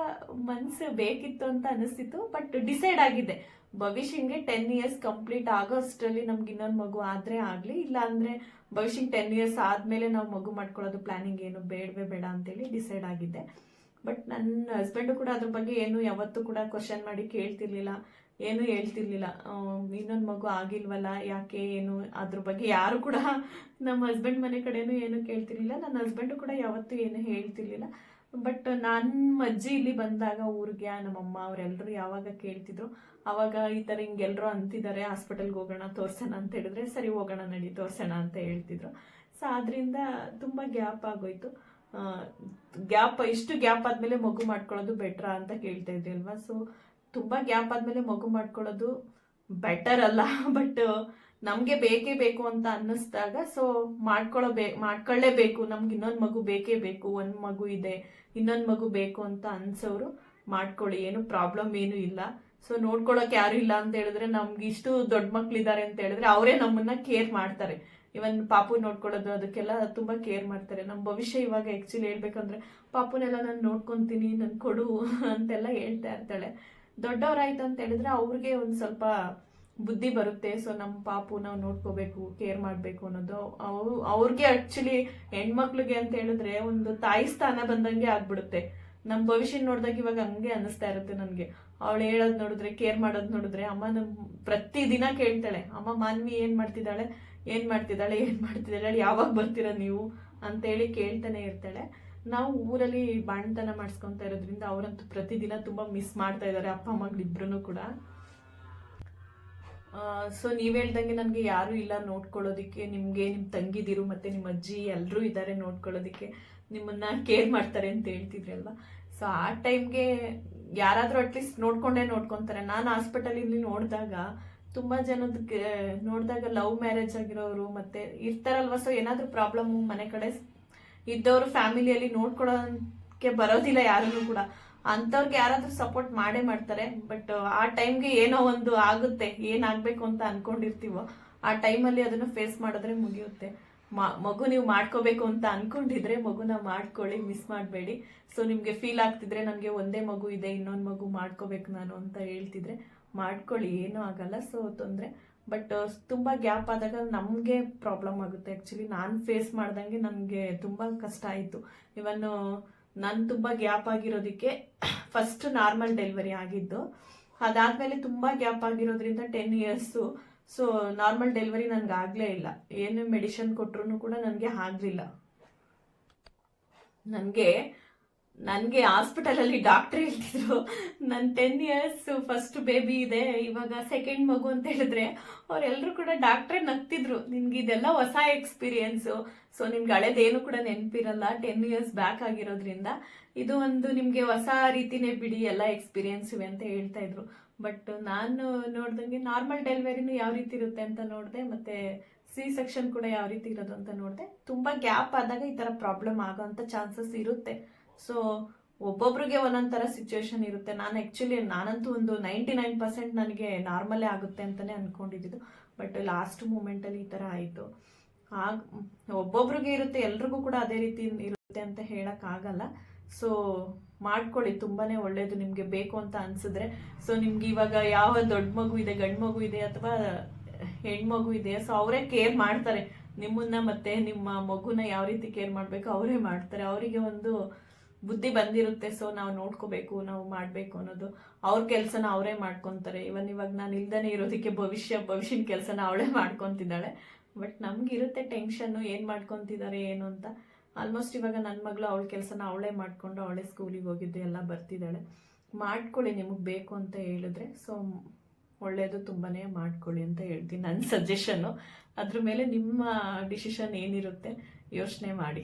Speaker 2: ಮನಸ್ಸು ಬೇಕಿತ್ತು ಅಂತ ಅನಿಸ್ತಿತ್ತು. ಬಟ್ ಡಿಸೈಡ್ ಆಗಿದೆ. ಭವಿಷ್ಯಂಗೆ ಟೆನ್ ಇಯರ್ಸ್ ಕಂಪ್ಲೀಟ್ ಆಗೋ ಅಷ್ಟರಲ್ಲಿ ನಮ್ಗೆ ಇನ್ನೊಂದು ಮಗು ಆದ್ರೆ ಆಗ್ಲಿ, ಇಲ್ಲ ಅಂದ್ರೆ ಭವಿಷ್ಯಂಗೆ ಟೆನ್ ಇಯರ್ಸ್ ಆದ್ಮೇಲೆ ನಾವು ಮಗು ಮಾಡ್ಕೊಳ್ಳೋದು ಪ್ಲಾನಿಂಗ್ ಏನು ಬೇಡವೇ ಬೇಡ ಅಂತೇಳಿ ಡಿಸೈಡ್ ಆಗಿದ್ದೆ. ಬಟ್ ನನ್ನ ಹಸ್ಬೆಂಡು ಕೂಡ ಅದ್ರ ಬಗ್ಗೆ ಏನು ಯಾವತ್ತೂ ಕೂಡ ಕ್ವಶನ್ ಮಾಡಿ ಕೇಳ್ತಿರ್ಲಿಲ್ಲ, ಏನು ಹೇಳ್ತಿರ್ಲಿಲ್ಲ. ಇನ್ನೊಂದು ಮಗು ಆಗಿಲ್ವಲ್ಲ, ಯಾಕೆ, ಏನು, ಅದ್ರ ಬಗ್ಗೆ ಯಾರು ಕೂಡ ನಮ್ಮ ಹಸ್ಬೆಂಡ್ ಮನೆ ಕಡೆನೂ ಏನು ಕೇಳ್ತಿರ್ಲಿಲ್ಲ. ನನ್ನ ಹಸ್ಬೆಂಡು ಕೂಡ ಯಾವತ್ತೂ ಏನು ಹೇಳ್ತಿರ್ಲಿಲ್ಲ. ಬಟ್ ನಮ್ಮ ಅಜ್ಜಿ ಇಲ್ಲಿ ಬಂದಾಗ ಊರಿಗೆ ನಮ್ಮಮ್ಮ ಅವರೆಲ್ಲರೂ ಯಾವಾಗ ಕೇಳ್ತಿದ್ರು, ಅವಾಗ ಈ ಥರ ಹಿಂಗೆಲ್ಲರೂ ಅಂತಿದ್ದಾರೆ ಹಾಸ್ಪಿಟಲ್ಗೆ ಹೋಗೋಣ, ತೋರ್ಸೋಣ ಅಂತ ಹೇಳಿದ್ರೆ ಸರಿ ಹೋಗೋಣ ನಡಿ, ತೋರ್ಸೋಣ ಅಂತ ಹೇಳ್ತಿದ್ರು. ಸೊ ಆದ್ರಿಂದ ತುಂಬ ಗ್ಯಾಪ್ ಆಗೋಯ್ತು. ಗ್ಯಾಪ್, ಇಷ್ಟು ಗ್ಯಾಪ್ ಆದಮೇಲೆ ಮಗು ಮಾಡ್ಕೊಳ್ಳೋದು ಬೆಟ್ರಾ ಅಂತ ಕೇಳ್ತಾ ಇದ್ರಿ ಅಲ್ವಾ? ಸೊ ತುಂಬ ಗ್ಯಾಪ್ ಆದಮೇಲೆ ಮಗು ಮಾಡ್ಕೊಳ್ಳೋದು ಬೆಟರ್ ಅಲ್ಲ. ಬಟ್ ನಮ್ಗೆ ಬೇಕೇ ಬೇಕು ಅಂತ ಅನ್ನಿಸ್ದಾಗ ಸೊ ಮಾಡ್ಕೊಳ್ಳೇ ಮಾಡ್ಕೊಳ್ಳೇಬೇಕು. ನಮ್ಗೆ ಇನ್ನೊಂದು ಮಗು ಬೇಕೇ ಬೇಕು. ಒಂದ್ ಮಗು ಇದೆ, ಇನ್ನೊಂದು ಮಗು ಬೇಕು ಅಂತ ಅನ್ಸೋರು ಮಾಡ್ಕೊಳ್ಳಿ. ಏನು ಪ್ರಾಬ್ಲಮ್ ಏನು ಇಲ್ಲ. ಸೊ ನೋಡ್ಕೊಳಕ್ ಯಾರು ಇಲ್ಲ ಅಂತ ಹೇಳಿದ್ರೆ ನಮ್ಗೆ ಇಷ್ಟು ದೊಡ್ಡ ಮಕ್ಳಿದ್ದಾರೆ ಅಂತ ಹೇಳಿದ್ರೆ ಅವರೇ ನಮ್ಮನ್ನ ಕೇರ್ ಮಾಡ್ತಾರೆ. ಇವನ್ ಪಾಪು ನೋಡ್ಕೊಳ್ಳೋದು, ಅದಕ್ಕೆಲ್ಲ ತುಂಬಾ ಕೇರ್ ಮಾಡ್ತಾರೆ. ನಮ್ಮ ಭವಿಷ್ಯ ಇವಾಗ ಆಕ್ಚುಲಿ ಹೇಳ್ಬೇಕಂದ್ರೆ, ಪಾಪುನೆಲ್ಲ ನಾನು ನೋಡ್ಕೊಂತೀನಿ, ನನ್ ಕೊಡು ಅಂತೆಲ್ಲ ಹೇಳ್ತಾ ಇರ್ತಾಳೆ. ದೊಡ್ಡವರಾಯ್ತು ಅಂತ ಹೇಳಿದ್ರೆ ಅವ್ರಿಗೆ ಒಂದು ಸ್ವಲ್ಪ ಬುದ್ಧಿ ಬರುತ್ತೆ ಸೊ ನಮ್ಮ ಪಾಪು ನಾವು ನೋಡ್ಕೋಬೇಕು ಕೇರ್ ಮಾಡಬೇಕು ಅನ್ನೋದು ಅವ್ರು ಅವ್ರಿಗೆ ಆ್ಯಕ್ಚುಲಿ ಹೆಣ್ಮಕ್ಳಿಗೆ ಅಂತ ಹೇಳಿದ್ರೆ ಒಂದು ತಾಯಿ ಸ್ಥಾನ ಬಂದಂಗೆ ಆಗ್ಬಿಡುತ್ತೆ. ನಮ್ಮ ಭವಿಷ್ಯ ನೋಡಿದಾಗ ಇವಾಗ ಹಂಗೆ ಅನಿಸ್ತಾ ಇರುತ್ತೆ ನನಗೆ. ಅವಳು ಹೇಳೋದು ನೋಡಿದ್ರೆ ಕೇರ್ ಮಾಡೋದು ನೋಡಿದ್ರೆ, ಅಮ್ಮ ನಮ್ ಪ್ರತಿ ದಿನ ಕೇಳ್ತಾಳೆ, ಅಮ್ಮ, ಮಾನ್ವಿ ಏನ್ ಮಾಡ್ತಿದ್ದಾಳೆ? ಏನ್ ಮಾಡ್ತಿದ್ದಾಳೆ? ಏನ್ ಮಾಡ್ತಿದ್ದಾಳೆ? ಯಾವಾಗ ಬರ್ತೀರಾ ನೀವು? ಅಂತೇಳಿ ಕೇಳ್ತಾನೆ ಇರ್ತಾಳೆ. ನಾವು ಊರಲ್ಲಿ ಬಾಣ್ತನ ಮಾಡಿಸ್ಕೊಂತ ಇರೋದ್ರಿಂದ ಅವರಂತೂ ಪ್ರತಿದಿನ ತುಂಬಾ ಮಿಸ್ ಮಾಡ್ತಾ ಇದ್ದಾರೆ, ಅಪ್ಪ ಮಗಳಿಬ್ರು ಕೂಡ. ಸೊ ನೀವು ಹೇಳ್ದಂಗೆ ನನಗೆ ಯಾರೂ ಇಲ್ಲ ನೋಡ್ಕೊಳ್ಳೋದಕ್ಕೆ, ನಿಮಗೆ ನಿಮ್ಮ ತಂಗಿದಿರು ಮತ್ತು ನಿಮ್ಮ ಅಜ್ಜಿ ಎಲ್ಲರೂ ಇದ್ದಾರೆ ನೋಡ್ಕೊಳ್ಳೋದಕ್ಕೆ, ನಿಮ್ಮನ್ನ ಕೇರ್ ಮಾಡ್ತಾರೆ ಅಂತ ಹೇಳ್ತಿದ್ರಲ್ವ ಸೊ ಆ ಟೈಮ್ಗೆ ಯಾರಾದರೂ ಅಟ್ಲೀಸ್ಟ್ ನೋಡ್ಕೊಂಡೇ ನೋಡ್ಕೊತಾರೆ. ನಾನು ಹಾಸ್ಪಿಟಲಲ್ಲಿ ನೋಡಿದಾಗ ತುಂಬ ಜನದ ನೋಡಿದಾಗ ಲವ್ ಮ್ಯಾರೇಜ್ ಆಗಿರೋರು ಮತ್ತು ಇರ್ತಾರಲ್ವ? ಸೊ ಏನಾದರೂ ಪ್ರಾಬ್ಲಮ್ಮು ಮನೆ ಕಡೆ ಇದ್ದವರು ಫ್ಯಾಮಿಲಿಯಲ್ಲಿ ನೋಡ್ಕೊಳ್ಳೋಕ್ಕೆ ಬರೋದಿಲ್ಲ ಯಾರಿಗೂ ಕೂಡ. ಅಂಥವ್ರಿಗೆ ಯಾರಾದರೂ ಸಪೋರ್ಟ್ ಮಾಡೇ ಮಾಡ್ತಾರೆ ಬಟ್ ಆ ಟೈಮ್ಗೆ ಏನೋ ಒಂದು ಆಗುತ್ತೆ, ಏನಾಗಬೇಕು ಅಂತ ಅನ್ಕೊಂಡಿರ್ತೀವೋ, ಆ ಟೈಮಲ್ಲಿ ಅದನ್ನು ಫೇಸ್ ಮಾಡಿದ್ರೆ ಮುಗಿಯುತ್ತೆ. ಮಗು ನೀವು ಮಾಡ್ಕೋಬೇಕು ಅಂತ ಅನ್ಕೊಂಡಿದ್ರೆ ಮಗುನ ಮಾಡ್ಕೊಳ್ಳಿ ಮಿಸ್ ಮಾಡಬೇಡಿ. ಸೊ ನಿಮಗೆ ಫೀಲ್ ಆಗ್ತಿದ್ರೆ ನನಗೆ ಒಂದೇ ಮಗು ಇದೆ, ಇನ್ನೊಂದು ಮಗು ಮಾಡ್ಕೋಬೇಕು ನಾನು ಅಂತ ಹೇಳ್ತಿದ್ರೆ ಮಾಡ್ಕೊಳ್ಳಿ, ಏನೂ ಆಗಲ್ಲ ಸೊ ತೊಂದರೆ. ಬಟ್ ತುಂಬ ಗ್ಯಾಪ್ ಆದಾಗ ನಮಗೆ ಪ್ರಾಬ್ಲಮ್ ಆಗುತ್ತೆ. ಆ್ಯಕ್ಚುಲಿ ನಾನು ಫೇಸ್ ಮಾಡ್ದಂಗೆ ನನಗೆ ತುಂಬ ಕಷ್ಟ ಆಯಿತು. ಇವನ್ ನಾನು ತುಂಬ ಗ್ಯಾಪ್ ಆಗಿರೋದಕ್ಕೆ ಫಸ್ಟ್ ನಾರ್ಮಲ್ ಡೆಲಿವರಿ ಆಗಿದ್ದು. ಅದಾದಮೇಲೆ ತುಂಬಾ ಗ್ಯಾಪ್ ಆಗಿರೋದ್ರಿಂದ ten years so normal delivery ನನಗೆ ಆಗಲೇ ಇಲ್ಲ. ಏನು ಮೆಡಿಷನ್ ಕೊಟ್ಟರು ಕೂಡ ನನಗೆ ಆಗಲಿಲ್ಲ. ನನಗೆ ನನಗೆ ಹಾಸ್ಪಿಟಲಲ್ಲಿ ಡಾಕ್ಟರ್ ಹೇಳ್ತಿದ್ರು. ನನ್ನ ಟೆನ್ ಇಯರ್ಸ್ ಫಸ್ಟ್ ಬೇಬಿ ಇದೆ, ಇವಾಗ ಸೆಕೆಂಡ್ ಮಗು ಅಂತ ಹೇಳಿದ್ರೆ ಅವರೆಲ್ಲರೂ ಕೂಡ ಡಾಕ್ಟ್ರೇ ನಗ್ತಿದ್ರು. ನಿನ್ಗೆ ಇದೆಲ್ಲ ಹೊಸ ಎಕ್ಸ್ಪೀರಿಯನ್ಸು ಸೊ ನಿಮ್ಗೆ ಹಳೇದೇನು ಕೂಡ ನೆನಪಿರಲ್ಲ ಟೆನ್ ಇಯರ್ಸ್ ಬ್ಯಾಕ್ ಆಗಿರೋದ್ರಿಂದ. ಇದು ಒಂದು ನಿಮಗೆ ಹೊಸ ರೀತಿನೇ ಬಿಡಿ ಎಲ್ಲ ಎಕ್ಸ್ಪೀರಿಯನ್ಸ್ ಅಂತ ಹೇಳ್ತಾ ಇದ್ರು. ಬಟ್ ನಾನು ನೋಡ್ದಂಗೆ ನಾರ್ಮಲ್ ಡೆಲಿವರಿನೂ ಯಾವ ರೀತಿ ಇರುತ್ತೆ ಅಂತ ನೋಡಿದೆ, ಮತ್ತೆ ಸಿ ಸೆಕ್ಷನ್ ಕೂಡ ಯಾವ ರೀತಿ ಇರೋದು ಅಂತ ನೋಡಿದೆ, ತುಂಬ ಗ್ಯಾಪ್ ಆದಾಗ ಈ ಥರ ಪ್ರಾಬ್ಲಮ್ ಆಗೋಂಥ ಚಾನ್ಸಸ್ ಇರುತ್ತೆ. ಸೊ ಒಬ್ಬೊಬ್ರಿಗೆ ಒಂದೊಂದು ಥರ ಸಿಚುವೇಶನ್ ಇರುತ್ತೆ. ನಾನು ಆ್ಯಕ್ಚುಲಿ ನಾನಂತೂ ಒಂದು ನೈಂಟಿ ನೈನ್ ಪರ್ಸೆಂಟ್ ನನಗೆ ನಾರ್ಮಲೇ ಆಗುತ್ತೆ ಅಂತಲೇ ಅಂದ್ಕೊಂಡಿದ್ದು ಬಟ್ ಲಾಸ್ಟ್ ಮೂಮೆಂಟಲ್ಲಿ ಈ ಥರ ಆಯಿತು. ಆಗ, ಒಬ್ಬೊಬ್ರಿಗೆ ಇರುತ್ತೆ, ಎಲ್ರಿಗೂ ಕೂಡ ಅದೇ ರೀತಿ ಇರುತ್ತೆ ಅಂತ ಹೇಳೋಕ್ಕಾಗಲ್ಲ ಸೊ ಮಾಡ್ಕೊಳ್ಳಿ, ತುಂಬಾನೇ ಒಳ್ಳೇದು ನಿಮಗೆ ಬೇಕು ಅಂತ ಅನ್ಸಿದ್ರೆ. ಸೊ ನಿಮ್ಗೆ ಇವಾಗ ಯಾವ ದೊಡ್ಡ ಮಗು ಇದೆ, ಗಂಡು ಮಗು ಇದೆ ಅಥವಾ ಹೆಣ್ಮಗು ಇದೆ ಸೊ ಅವರೇ ಕೇರ್ ಮಾಡ್ತಾರೆ. ನಿಮ್ಮನ್ನ ಮತ್ತೆ ನಿಮ್ಮ ಮಗುನ ಯಾವ ರೀತಿ ಕೇರ್ ಮಾಡಬೇಕು, ಅವರೇ ಮಾಡ್ತಾರೆ. ಅವರಿಗೆ ಒಂದು ಬುದ್ಧಿ ಬಂದಿರುತ್ತೆ ಸೊ ನಾವು ನೋಡ್ಕೋಬೇಕು, ನಾವು ಮಾಡಬೇಕು ಅನ್ನೋದು. ಅವ್ರ ಕೆಲಸನ ಅವರೇ ಮಾಡ್ಕೊತಾರೆ. ಇವನ್ ಇವಾಗ ನಾನು ಇಲ್ದೇ ಇರೋದಕ್ಕೆ ಭವಿಷ್ಯ, ಭವಿಷ್ಯನ ಕೆಲಸನ ಅವಳೇ ಮಾಡ್ಕೊತಿದ್ದಾಳೆ. ಬಟ್ ನಮಗಿರುತ್ತೆ ಟೆನ್ಷನ್ನು ಏನು ಮಾಡ್ಕೊತಿದ್ದಾರೆ ಏನು ಅಂತ. ಆಲ್ಮೋಸ್ಟ್ ಇವಾಗ ನನ್ನ ಮಗಳು ಅವಳ ಕೆಲಸನ ಅವಳೇ ಮಾಡಿಕೊಂಡು ಅವಳೇ ಸ್ಕೂಲಿಗೆ ಹೋಗಿದ್ದು ಎಲ್ಲ ಬರ್ತಿದ್ದಾಳೆ. ಮಾಡ್ಕೊಳ್ಳಿ, ನಿಮಗೆ ಬೇಕು ಅಂತ ಹೇಳಿದ್ರೆ ಸೊ ಒಳ್ಳೆಯದು ತುಂಬಾ ಮಾಡ್ಕೊಳ್ಳಿ ಅಂತ ಹೇಳ್ತೀನಿ ನನ್ನ ಸಜೆಷನ್ನು ಅದ್ರ ಮೇಲೆ ನಿಮ್ಮ ಡಿಸಿಷನ್ ಏನಿರುತ್ತೆ ಯೋಚನೆ ಮಾಡಿ.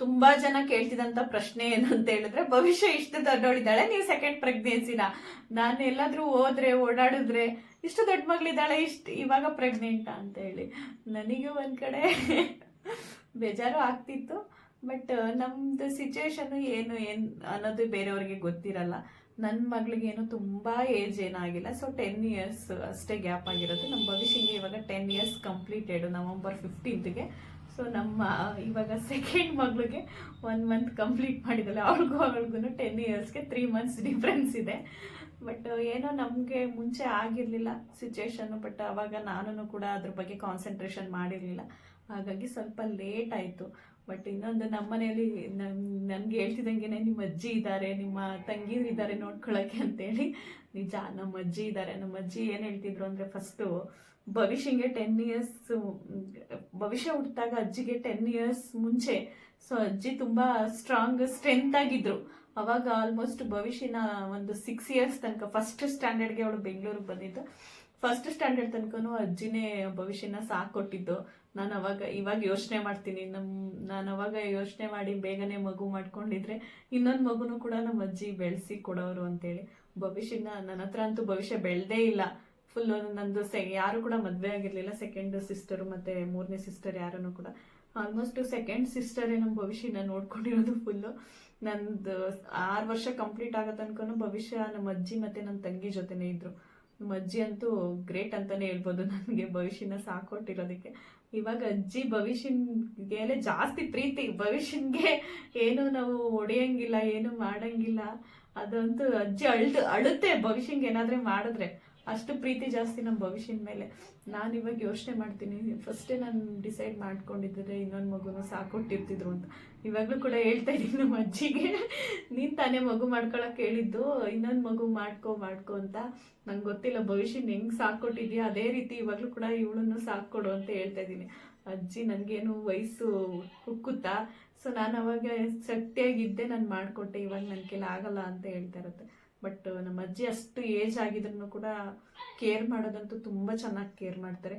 Speaker 2: ತುಂಬಾ ಜನ ಕೇಳ್ತಿದಂತ ಪ್ರಶ್ನೆ ಏನಂತ ಹೇಳಿದ್ರೆ, ಭವಿಷ್ಯ ಇಷ್ಟು ದೊಡ್ಡವಳಿದ್ದಾಳೆ, ನೀವು ಸೆಕೆಂಡ್ ಪ್ರೆಗ್ನೆನ್ಸಿನ ನಾನು ಎಲ್ಲಾದ್ರೂ ಹೋದ್ರೆ, ಓಡಾಡಿದ್ರೆ, ಇಷ್ಟು ದೊಡ್ಡ ಮಗಳಿದ್ದಾಳೆ, ಇಷ್ಟು ಇವಾಗ ಪ್ರೆಗ್ನೆಂಟ್ ಅಂತ ಹೇಳಿ. ನನಗೆ ಒಂದ್ ಕಡೆ ಬೇಜಾರು ಆಗ್ತಿತ್ತು. ಬಟ್, ನಮ್ದು ಸಿಚುವೇಶನ್ ಏನು ಏನು ಅನ್ನೋದು ಬೇರೆಯವ್ರಿಗೆ ಗೊತ್ತಿರಲ್ಲ. ನನ್ನ ಮಗಳಿಗೇನು ತುಂಬ ಏಜ್ ಏನಾಗಿಲ್ಲ. ಸೊ ಟೆನ್ ಇಯರ್ಸ್ ಅಷ್ಟೇ ಗ್ಯಾಪ್ ಆಗಿರೋದು. ನಮ್ಮ ಭವಿಷ್ಯಗೆ ಇವಾಗ ಟೆನ್ ಇಯರ್ಸ್ ಕಂಪ್ಲೀಟೆಡ್ ನವಂಬರ್ ಫಿಫ್ಟೀನ್ತ್ಗೆ ಸೊ ನಮ್ಮ ಇವಾಗ ಸೆಕೆಂಡ್ ಮಗಳಿಗೆ ಒನ್ ಮಂತ್ ಕಂಪ್ಲೀಟ್ ಮಾಡಿದಲ್ಲ ಅವ್ರಿಗೂ ಅವಳಿಗೂ ಟೆನ್ ಇಯರ್ಸ್ಗೆ ತ್ರೀ ಮಂತ್ಸ್ ಡಿಫ್ರೆನ್ಸ್ ಇದೆ. ಬಟ್ ಏನೋ ನಮಗೆ ಮುಂಚೆ ಆಗಿರಲಿಲ್ಲ ಸಿಚುವೇಶನ್ನು ಬಟ್ ಅವಾಗ ನಾನು ಕೂಡ ಅದ್ರ ಬಗ್ಗೆ ಕಾನ್ಸಂಟ್ರೇಷನ್ ಮಾಡಿರಲಿಲ್ಲ. ಹಾಗಾಗಿ ಸ್ವಲ್ಪ ಲೇಟ್ ಆಯಿತು. ಬಟ್ ಇನ್ನೊಂದು ನಮ್ಮ ಮನೆಯಲ್ಲಿ ನನಗೆ ಹೇಳ್ತಿದ್ದಂಗೆ ನಿಮ್ಮ ಅಜ್ಜಿ ಇದ್ದಾರೆ ನಿಮ್ಮ ತಂಗೀರು ಇದ್ದಾರೆ ನೋಡ್ಕೊಳ್ಳೋಕ್ಕೆ ಅಂತೇಳಿ. ನಿಜ, ನಮ್ಮ ಅಜ್ಜಿ ಇದ್ದಾರೆ ನಮ್ಮ ಅಜ್ಜಿ ಏನು ಹೇಳ್ತಿದ್ರು ಅಂದರೆ ಫಸ್ಟು ಭವಿಷ್ಯಂಗೆ ಟೆನ್ ಇಯರ್ಸ್ ಭವಿಷ್ಯ ಹುಟ್ಟಿದಾಗ ಅಜ್ಜಿಗೆ ಟೆನ್ ಇಯರ್ಸ್ ಮುಂಚೆ. ಸೊ ಅಜ್ಜಿ ತುಂಬ ಸ್ಟ್ರಾಂಗ್ ಸ್ಟ್ರೆಂತ್ ಆಗಿದ್ರು. ಅವಾಗ ಆಲ್ಮೋಸ್ಟ್ ಭವಿಷ್ಯನ ಒಂದು ಸಿಕ್ಸ್ ಇಯರ್ಸ್ ತನಕ ಫಸ್ಟ್ ಸ್ಟ್ಯಾಂಡರ್ಡ್ಗೆ ಅವಳು ಬೆಂಗಳೂರಿಗೆ ಬಂದಿದ್ದು. ಫಸ್ಟ್ ಸ್ಟ್ಯಾಂಡರ್ಡ್ ತನಕನೂ ಅಜ್ಜಿನೇ ಭವಿಷ್ಯನ ಸಾಕೊಟ್ಟಿದ್ದು ನಾನು ಅವಾಗ, ಇವಾಗ ಯೋಚನೆ ಮಾಡ್ತೀನಿ. ನಮ್ಮ ನಾನು ಅವಾಗ ಯೋಚನೆ ಮಾಡಿ ಬೇಗನೆ ಮಗು ಮಾಡ್ಕೊಂಡಿದ್ರೆ ಇನ್ನೊಂದು ಮಗುನು ಕೂಡ ನಮ್ಮ ಅಜ್ಜಿ ಬೆಳೆಸಿ ಕೊಡೋರು ಅಂತೇಳಿ. ಭವಿಷ್ಯನ ನನ್ನ ಹತ್ರ ಅಂತೂ ಭವಿಷ್ಯ ಬೆಳೆದೇ ಇಲ್ಲ. ಫುಲ್ ನಂದು ಸೆ ಯಾರು ಕೂಡ ಮದುವೆ ಆಗಿರಲಿಲ್ಲ. ಸೆಕೆಂಡ್ ಸಿಸ್ಟರು ಮತ್ತು ಮೂರನೇ ಸಿಸ್ಟರ್ ಯಾರೂ ಕೂಡ. ಆಲ್ಮೋಸ್ಟ್ ಸೆಕೆಂಡ್ ಸಿಸ್ಟರೇ ನಮ್ಮ ಭವಿಷ್ಯನ ನೋಡ್ಕೊಂಡಿರೋದು ಫುಲ್ಲು ನಂದು ಆರು ವರ್ಷ ಕಂಪ್ಲೀಟ್ ಆಗೋ ತನಕ ಭವಿಷ್ಯ ನಮ್ಮ ಅಜ್ಜಿ ಮತ್ತು ನನ್ನ ತಂಗಿ ಜೊತೆನೇ ಇದ್ರು. ನಮ್ಮ ಅಜ್ಜಿ ಅಂತೂ ಗ್ರೇಟ್ ಅಂತಾನೆ ಹೇಳ್ಬೋದು ನನಗೆ ಭವಿಷ್ಯನ ಸಾಕೊಟ್ಟಿರೋದಕ್ಕೆ. ಇವಾಗ ಅಜ್ಜಿ ಭವಿಷ್ಯನ್ಗೆಲೆ ಜಾಸ್ತಿ ಪ್ರೀತಿ. ಭವಿಷ್ಯನ್ಗೆ ಏನು ನಾವು ಹೊಡೆಯಂಗಿಲ್ಲ ಏನು ಮಾಡಂಗಿಲ್ಲ. ಅದಂತೂ ಅಜ್ಜಿ ಅಳ್ದು ಅಳುತ್ತೆ. ಭವಿಷ್ಯಂಗೆ ಏನಾದ್ರೆ ಮಾಡಿದ್ರೆ. ಅಷ್ಟು ಪ್ರೀತಿ ಜಾಸ್ತಿ ನಮ್ಮ ಭವಿಷ್ಯದ ಮೇಲೆ. ನಾನು ಇವಾಗ ಯೋಚನೆ ಮಾಡ್ತೀನಿ ಫಸ್ಟೇ ನಾನು ಡಿಸೈಡ್ ಮಾಡ್ಕೊಂಡಿದ್ದರೆ ಇನ್ನೊಂದು ಮಗುನ ಸಾಕೊಟ್ಟಿರ್ತಿದ್ರು ಅಂತ. ಇವಾಗಲೂ ಕೂಡ ಹೇಳ್ತಾ ಇದ್ದೀನಿ ನಮ್ಮ ಅಜ್ಜಿಗೆ. ನೀನು ತಾನೇ ಮಗು ಮಾಡ್ಕೊಳಕ್ಕೆ ಹೇಳಿದ್ದು, ಇನ್ನೊಂದು ಮಗು ಮಾಡ್ಕೊ ಮಾಡ್ಕೊ ಅಂತ. ನಂಗೆ ಗೊತ್ತಿಲ್ಲ, ಭವಿಷ್ಯನ ಹೆಂಗೆ ಸಾಕೊಟ್ಟಿದ್ಯಾ? ಅದೇ ರೀತಿ ಇವಾಗಲೂ ಕೂಡ ಇವಳನ್ನು ಸಾಕೊಡು ಅಂತ ಹೇಳ್ತಾ ಇದ್ದೀನಿ. ಅಜ್ಜಿ ನನಗೇನು ವಯಸ್ಸು ಹುಕ್ಕುತ್ತಾ? ಸೊ ನಾನು ಅವಾಗ ಶಕ್ತಿಯಾಗಿದ್ದೆ ನಾನು ಮಾಡಿಕೊಟ್ಟೆ, ಇವಾಗ ನನ್ನ ಕೆಲ ಆಗಲ್ಲ ಅಂತ ಹೇಳ್ತಾ ಇರುತ್ತೆ. ಬಟ್ ನಮ್ಮ ಅಜ್ಜಿ ಅಷ್ಟು ಏಜ್ ಆಗಿದ್ರು ಕೂಡ ಕೇರ್ ಮಾಡೋದಂತೂ ತುಂಬ ಚೆನ್ನಾಗಿ ಕೇರ್ ಮಾಡ್ತಾರೆ.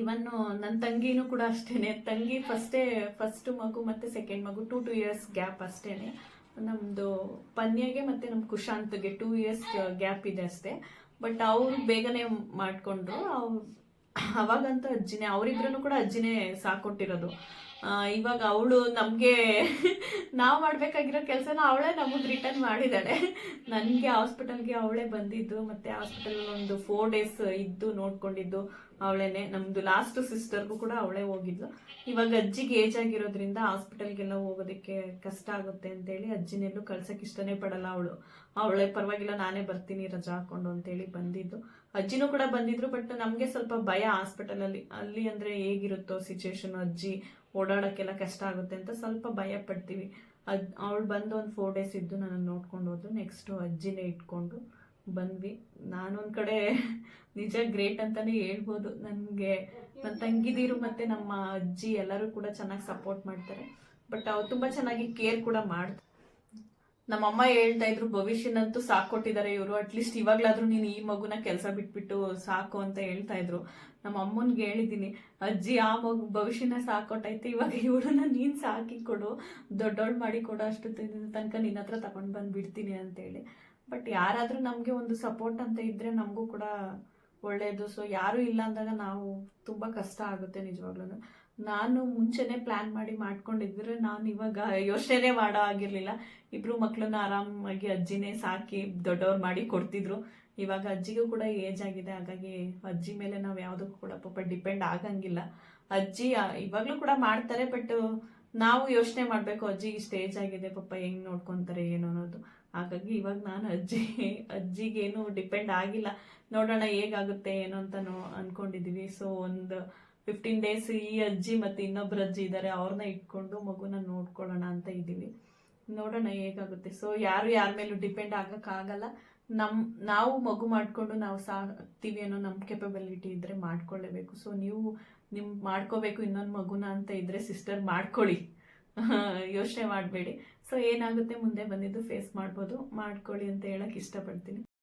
Speaker 2: ಇವನ್ ನನ್ನ ತಂಗಿನೂ ಕೂಡ ಅಷ್ಟೇನೆ. ತಂಗಿ ಫಸ್ಟೇ ಫಸ್ಟ್ ಮಗು ಮತ್ತು ಸೆಕೆಂಡ್ ಮಗು ಟೂ ಟೂ ಇಯರ್ಸ್ ಗ್ಯಾಪ್ ಅಷ್ಟೇನೆ. ನಮ್ಮದು ಪನ್ಯಗೆ ಮತ್ತು ನಮ್ಮ ಕುಶಾಂತ್ಗೆ ಟೂ ಇಯರ್ಸ್ ಗ್ಯಾಪ್ ಇದೆ ಅಷ್ಟೇ. ಬಟ್ ಅವರು ಬೇಗನೆ ಮಾಡಿಕೊಂಡ್ರು. ಅವಾಗಂತೂ ಅಜ್ಜಿನೇ ಅವರಿಬ್ರು ಕೂಡ ಅಜ್ಜಿನೇ ಸಾಕೊಟ್ಟಿರೋದು. ಇವಾಗ ಅವಳು ನಮಗೆ ನಾವು ಮಾಡಬೇಕಾಗಿರೋ ಕೆಲಸನ ಅವಳೇ ನಮಗೆ ರಿಟರ್ನ್ ಮಾಡಿದ್ದಾಳೆ. ನನಗೆ ಹಾಸ್ಪಿಟಲ್ಗೆ ಅವಳೇ ಬಂದಿದ್ದು, ಮತ್ತು ಹಾಸ್ಪಿಟಲ್ ಒಂದು ಫೋರ್ ಡೇಸ್ ಇದ್ದು ನೋಡ್ಕೊಂಡಿದ್ದು ಅವಳೇನೆ. ನಮ್ಮದು ಲಾಸ್ಟ್ ಸಿಸ್ಟರ್ಗೂ ಕೂಡ ಅವಳೇ ಹೋಗಿದ್ಲು. ಇವಾಗ ಅಜ್ಜಿಗೆ ಏಜ್ ಆಗಿರೋದ್ರಿಂದ ಹಾಸ್ಪಿಟಲ್ಗೆಲ್ಲ ಹೋಗೋದಕ್ಕೆ ಕಷ್ಟ ಆಗುತ್ತೆ ಅಂತೇಳಿ ಅಜ್ಜಿನೆಲ್ಲೂ ಕಳ್ಸಕ್ಕೆ ಇಷ್ಟನೇ ಪಡಲ್ಲ ಅವಳು. ಅವಳೇ ಪರವಾಗಿಲ್ಲ, ನಾನೇ ಬರ್ತೀನಿ ರಜಾ ಹಾಕೊಂಡು ಅಂತೇಳಿ ಬಂದಿದ್ದು. ಅಜ್ಜಿನೂ ಕೂಡ ಬಂದಿದ್ರು ಬಟ್ ನಮಗೆ ಸ್ವಲ್ಪ ಭಯ ಹಾಸ್ಪಿಟಲಲ್ಲಿ ಅಲ್ಲಿ. ಅಂದರೆ ಹೇಗಿರುತ್ತೋ ಸಿಚುಯೇಷನ್ ಅಜ್ಜಿ ಓಡಾಡೋಕ್ಕೆಲ್ಲ ಕಷ್ಟ ಆಗುತ್ತೆ ಅಂತ ಸ್ವಲ್ಪ ಭಯ ಪಡ್ತೀವಿ. ಅದ್, ಅವಳು ಬಂದು ಒಂದು ಫೋರ್ ಡೇಸ್ ಇದ್ದು ನಾನು ನೋಡ್ಕೊಂಡು ಹೋದ್ರು. ನೆಕ್ಸ್ಟು ಅಜ್ಜಿನೇ ಇಟ್ಕೊಂಡು ಬಂದ್ವಿ. ನಾನೊಂದು ಕಡೆ ನಿಜ ಗ್ರೇಟ್ ಅಂತಲೇ ಹೇಳ್ಬೋದು. ನನಗೆ ನನ್ನ ತಂಗಿದೀರು ಮತ್ತು ನಮ್ಮ ಅಜ್ಜಿ ಎಲ್ಲರೂ ಕೂಡ ಚೆನ್ನಾಗಿ ಸಪೋರ್ಟ್ ಮಾಡ್ತಾರೆ. ಬಟ್ ಅವ್ರು ತುಂಬ ಚೆನ್ನಾಗಿ ಕೇರ್ ಕೂಡ ಮಾಡ್ತಾರೆ. ನಮ್ಮಮ್ಮ ಹೇಳ್ತಾ ಇದ್ರು, ಭವಿಷ್ಯನಂತೂ ಸಾಕೊಟ್ಟಿದ್ದಾರೆ ಇವರು. ಅಟ್ಲೀಸ್ಟ್ ಇವಾಗ್ಲಾದ್ರೂ ನೀನು ಈ ಮಗುನ ಕೆಲಸ ಬಿಟ್ಬಿಟ್ಟು ಸಾಕು ಅಂತ ಹೇಳ್ತಾ ಇದ್ರು. ನಮ್ಮ ಅಮ್ಮನ್ಗೆ ಹೇಳಿದ್ದೀನಿ, ಅಜ್ಜಿ, ಆ ಮಗು ಭವಿಷ್ಯನ ಸಾಕೊಟ್ಟೈತೆ ಇವಾಗ ಇವಳನ್ನ ನೀನು ಸಾಕಿ ಕೊಡು. ದೊಡ್ಡೋಳು ಮಾಡಿ ಕೊಡೋ ಅಷ್ಟು ತನಕ ನಿನ್ನ ಹತ್ರ ತಗೊಂಡು ಬಂದು ಬಿಡ್ತೀನಿ ಅಂತೇಳಿ ಬಟ್ ಯಾರಾದರೂ ನಮಗೆ ಒಂದು ಸಪೋರ್ಟ್ ಅಂತ ಇದ್ದರೆ ನಮಗೂ ಕೂಡ ಒಳ್ಳೆಯದು ಸೊ ಯಾರೂ ಇಲ್ಲ ಅಂದಾಗ ನಾವು ತುಂಬ ಕಷ್ಟ ಆಗುತ್ತೆ ನಿಜವಾಗ್ಲೂ ನಾನು ಮುಂಚೆನೆ ಪ್ಲ್ಯಾನ್ ಮಾಡಿ ಮಾಡ್ಕೊಂಡಿದ್ರೆ ನಾನು ಇವಾಗ ಯೋಚನೆ ಮಾಡೋ ಆಗಿರಲಿಲ್ಲ ಇಬ್ರು ಮಕ್ಕಳನ್ನ ಆರಾಮಾಗಿ ಅಜ್ಜಿನೇ ಸಾಕಿ ದೊಡ್ಡವ್ರು ಮಾಡಿ ಕೊಡ್ತಿದ್ರು. ಇವಾಗ ಅಜ್ಜಿಗೂ ಕೂಡ ಏಜ್ ಆಗಿದೆ, ಹಾಗಾಗಿ ಅಜ್ಜಿ ಮೇಲೆ ನಾವು ಯಾವುದಕ್ಕೂ ಕೂಡ ಪಾಪ ಡಿಪೆಂಡ್ ಆಗಂಗಿಲ್ಲ. ಅಜ್ಜಿ ಇವಾಗಲೂ ಕೂಡ ಮಾಡ್ತಾರೆ ಬಟ್ ನಾವು ಯೋಚನೆ ಮಾಡಬೇಕು, ಅಜ್ಜಿ ಇಷ್ಟು ಏಜ್ ಆಗಿದೆ, ಪಾಪ ಹೆಂಗ್ ನೋಡ್ಕೊತಾರೆ, ಏನು ಅನ್ನೋದು. ಹಾಗಾಗಿ ಇವಾಗ ನಾನು ಅಜ್ಜಿ, ಅಜ್ಜಿಗೇನು ಡಿಪೆಂಡ್ ಆಗಿಲ್ಲ. ನೋಡೋಣ ಹೇಗಾಗುತ್ತೆ, ಏನು ಅಂತ ನೋ ಸೊ ಒಂದು ಫಿಫ್ಟೀನ್ ಡೇಸ್ ಈ ಅಜ್ಜಿ ಮತ್ತು ಇನ್ನೊಬ್ರು ಅಜ್ಜಿ ಇದ್ದಾರೆ ಅವ್ರನ್ನ ಇಟ್ಕೊಂಡು ಮಗುನ ನೋಡ್ಕೊಳ್ಳೋಣ ಅಂತ ಇದ್ದೀವಿ. ನೋಡೋಣ ಹೇಗಾಗುತ್ತೆ. ಸೊ ಯಾರು ಯಾರ ಮೇಲೂ ಡಿಪೆಂಡ್ ಆಗೋಕ್ಕಾಗಲ್ಲ ನಮ್, ನಾವು ಮಗು ಮಾಡಿಕೊಂಡು ನಾವು ಸಾಕ್ತೀವಿ ಅನ್ನೋ ನಮ್ಮ ಕೆಪಬಿಲಿಟಿ ಇದ್ರೆ ಮಾಡ್ಕೊಳ್ಳೇಬೇಕು. ಸೊ ನೀವು ನಿಮ್ಮ ಮಾಡ್ಕೋಬೇಕು ಇನ್ನೊಂದು ಮಗುನ ಅಂತ ಇದ್ರೆ ಸಿಸ್ಟರ್ ಮಾಡ್ಕೊಳ್ಳಿ. ಯೋಚನೆ ಮಾಡಬೇಡಿ. ಸೊ ಏನಾಗುತ್ತೆ? ಮುಂದೆ ಬಂದಿದ್ದು ಫೇಸ್ ಮಾಡ್ಬೋದು. ಮಾಡ್ಕೊಳ್ಳಿ ಅಂತ ಹೇಳಕ್ ಇಷ್ಟಪಡ್ತೀನಿ.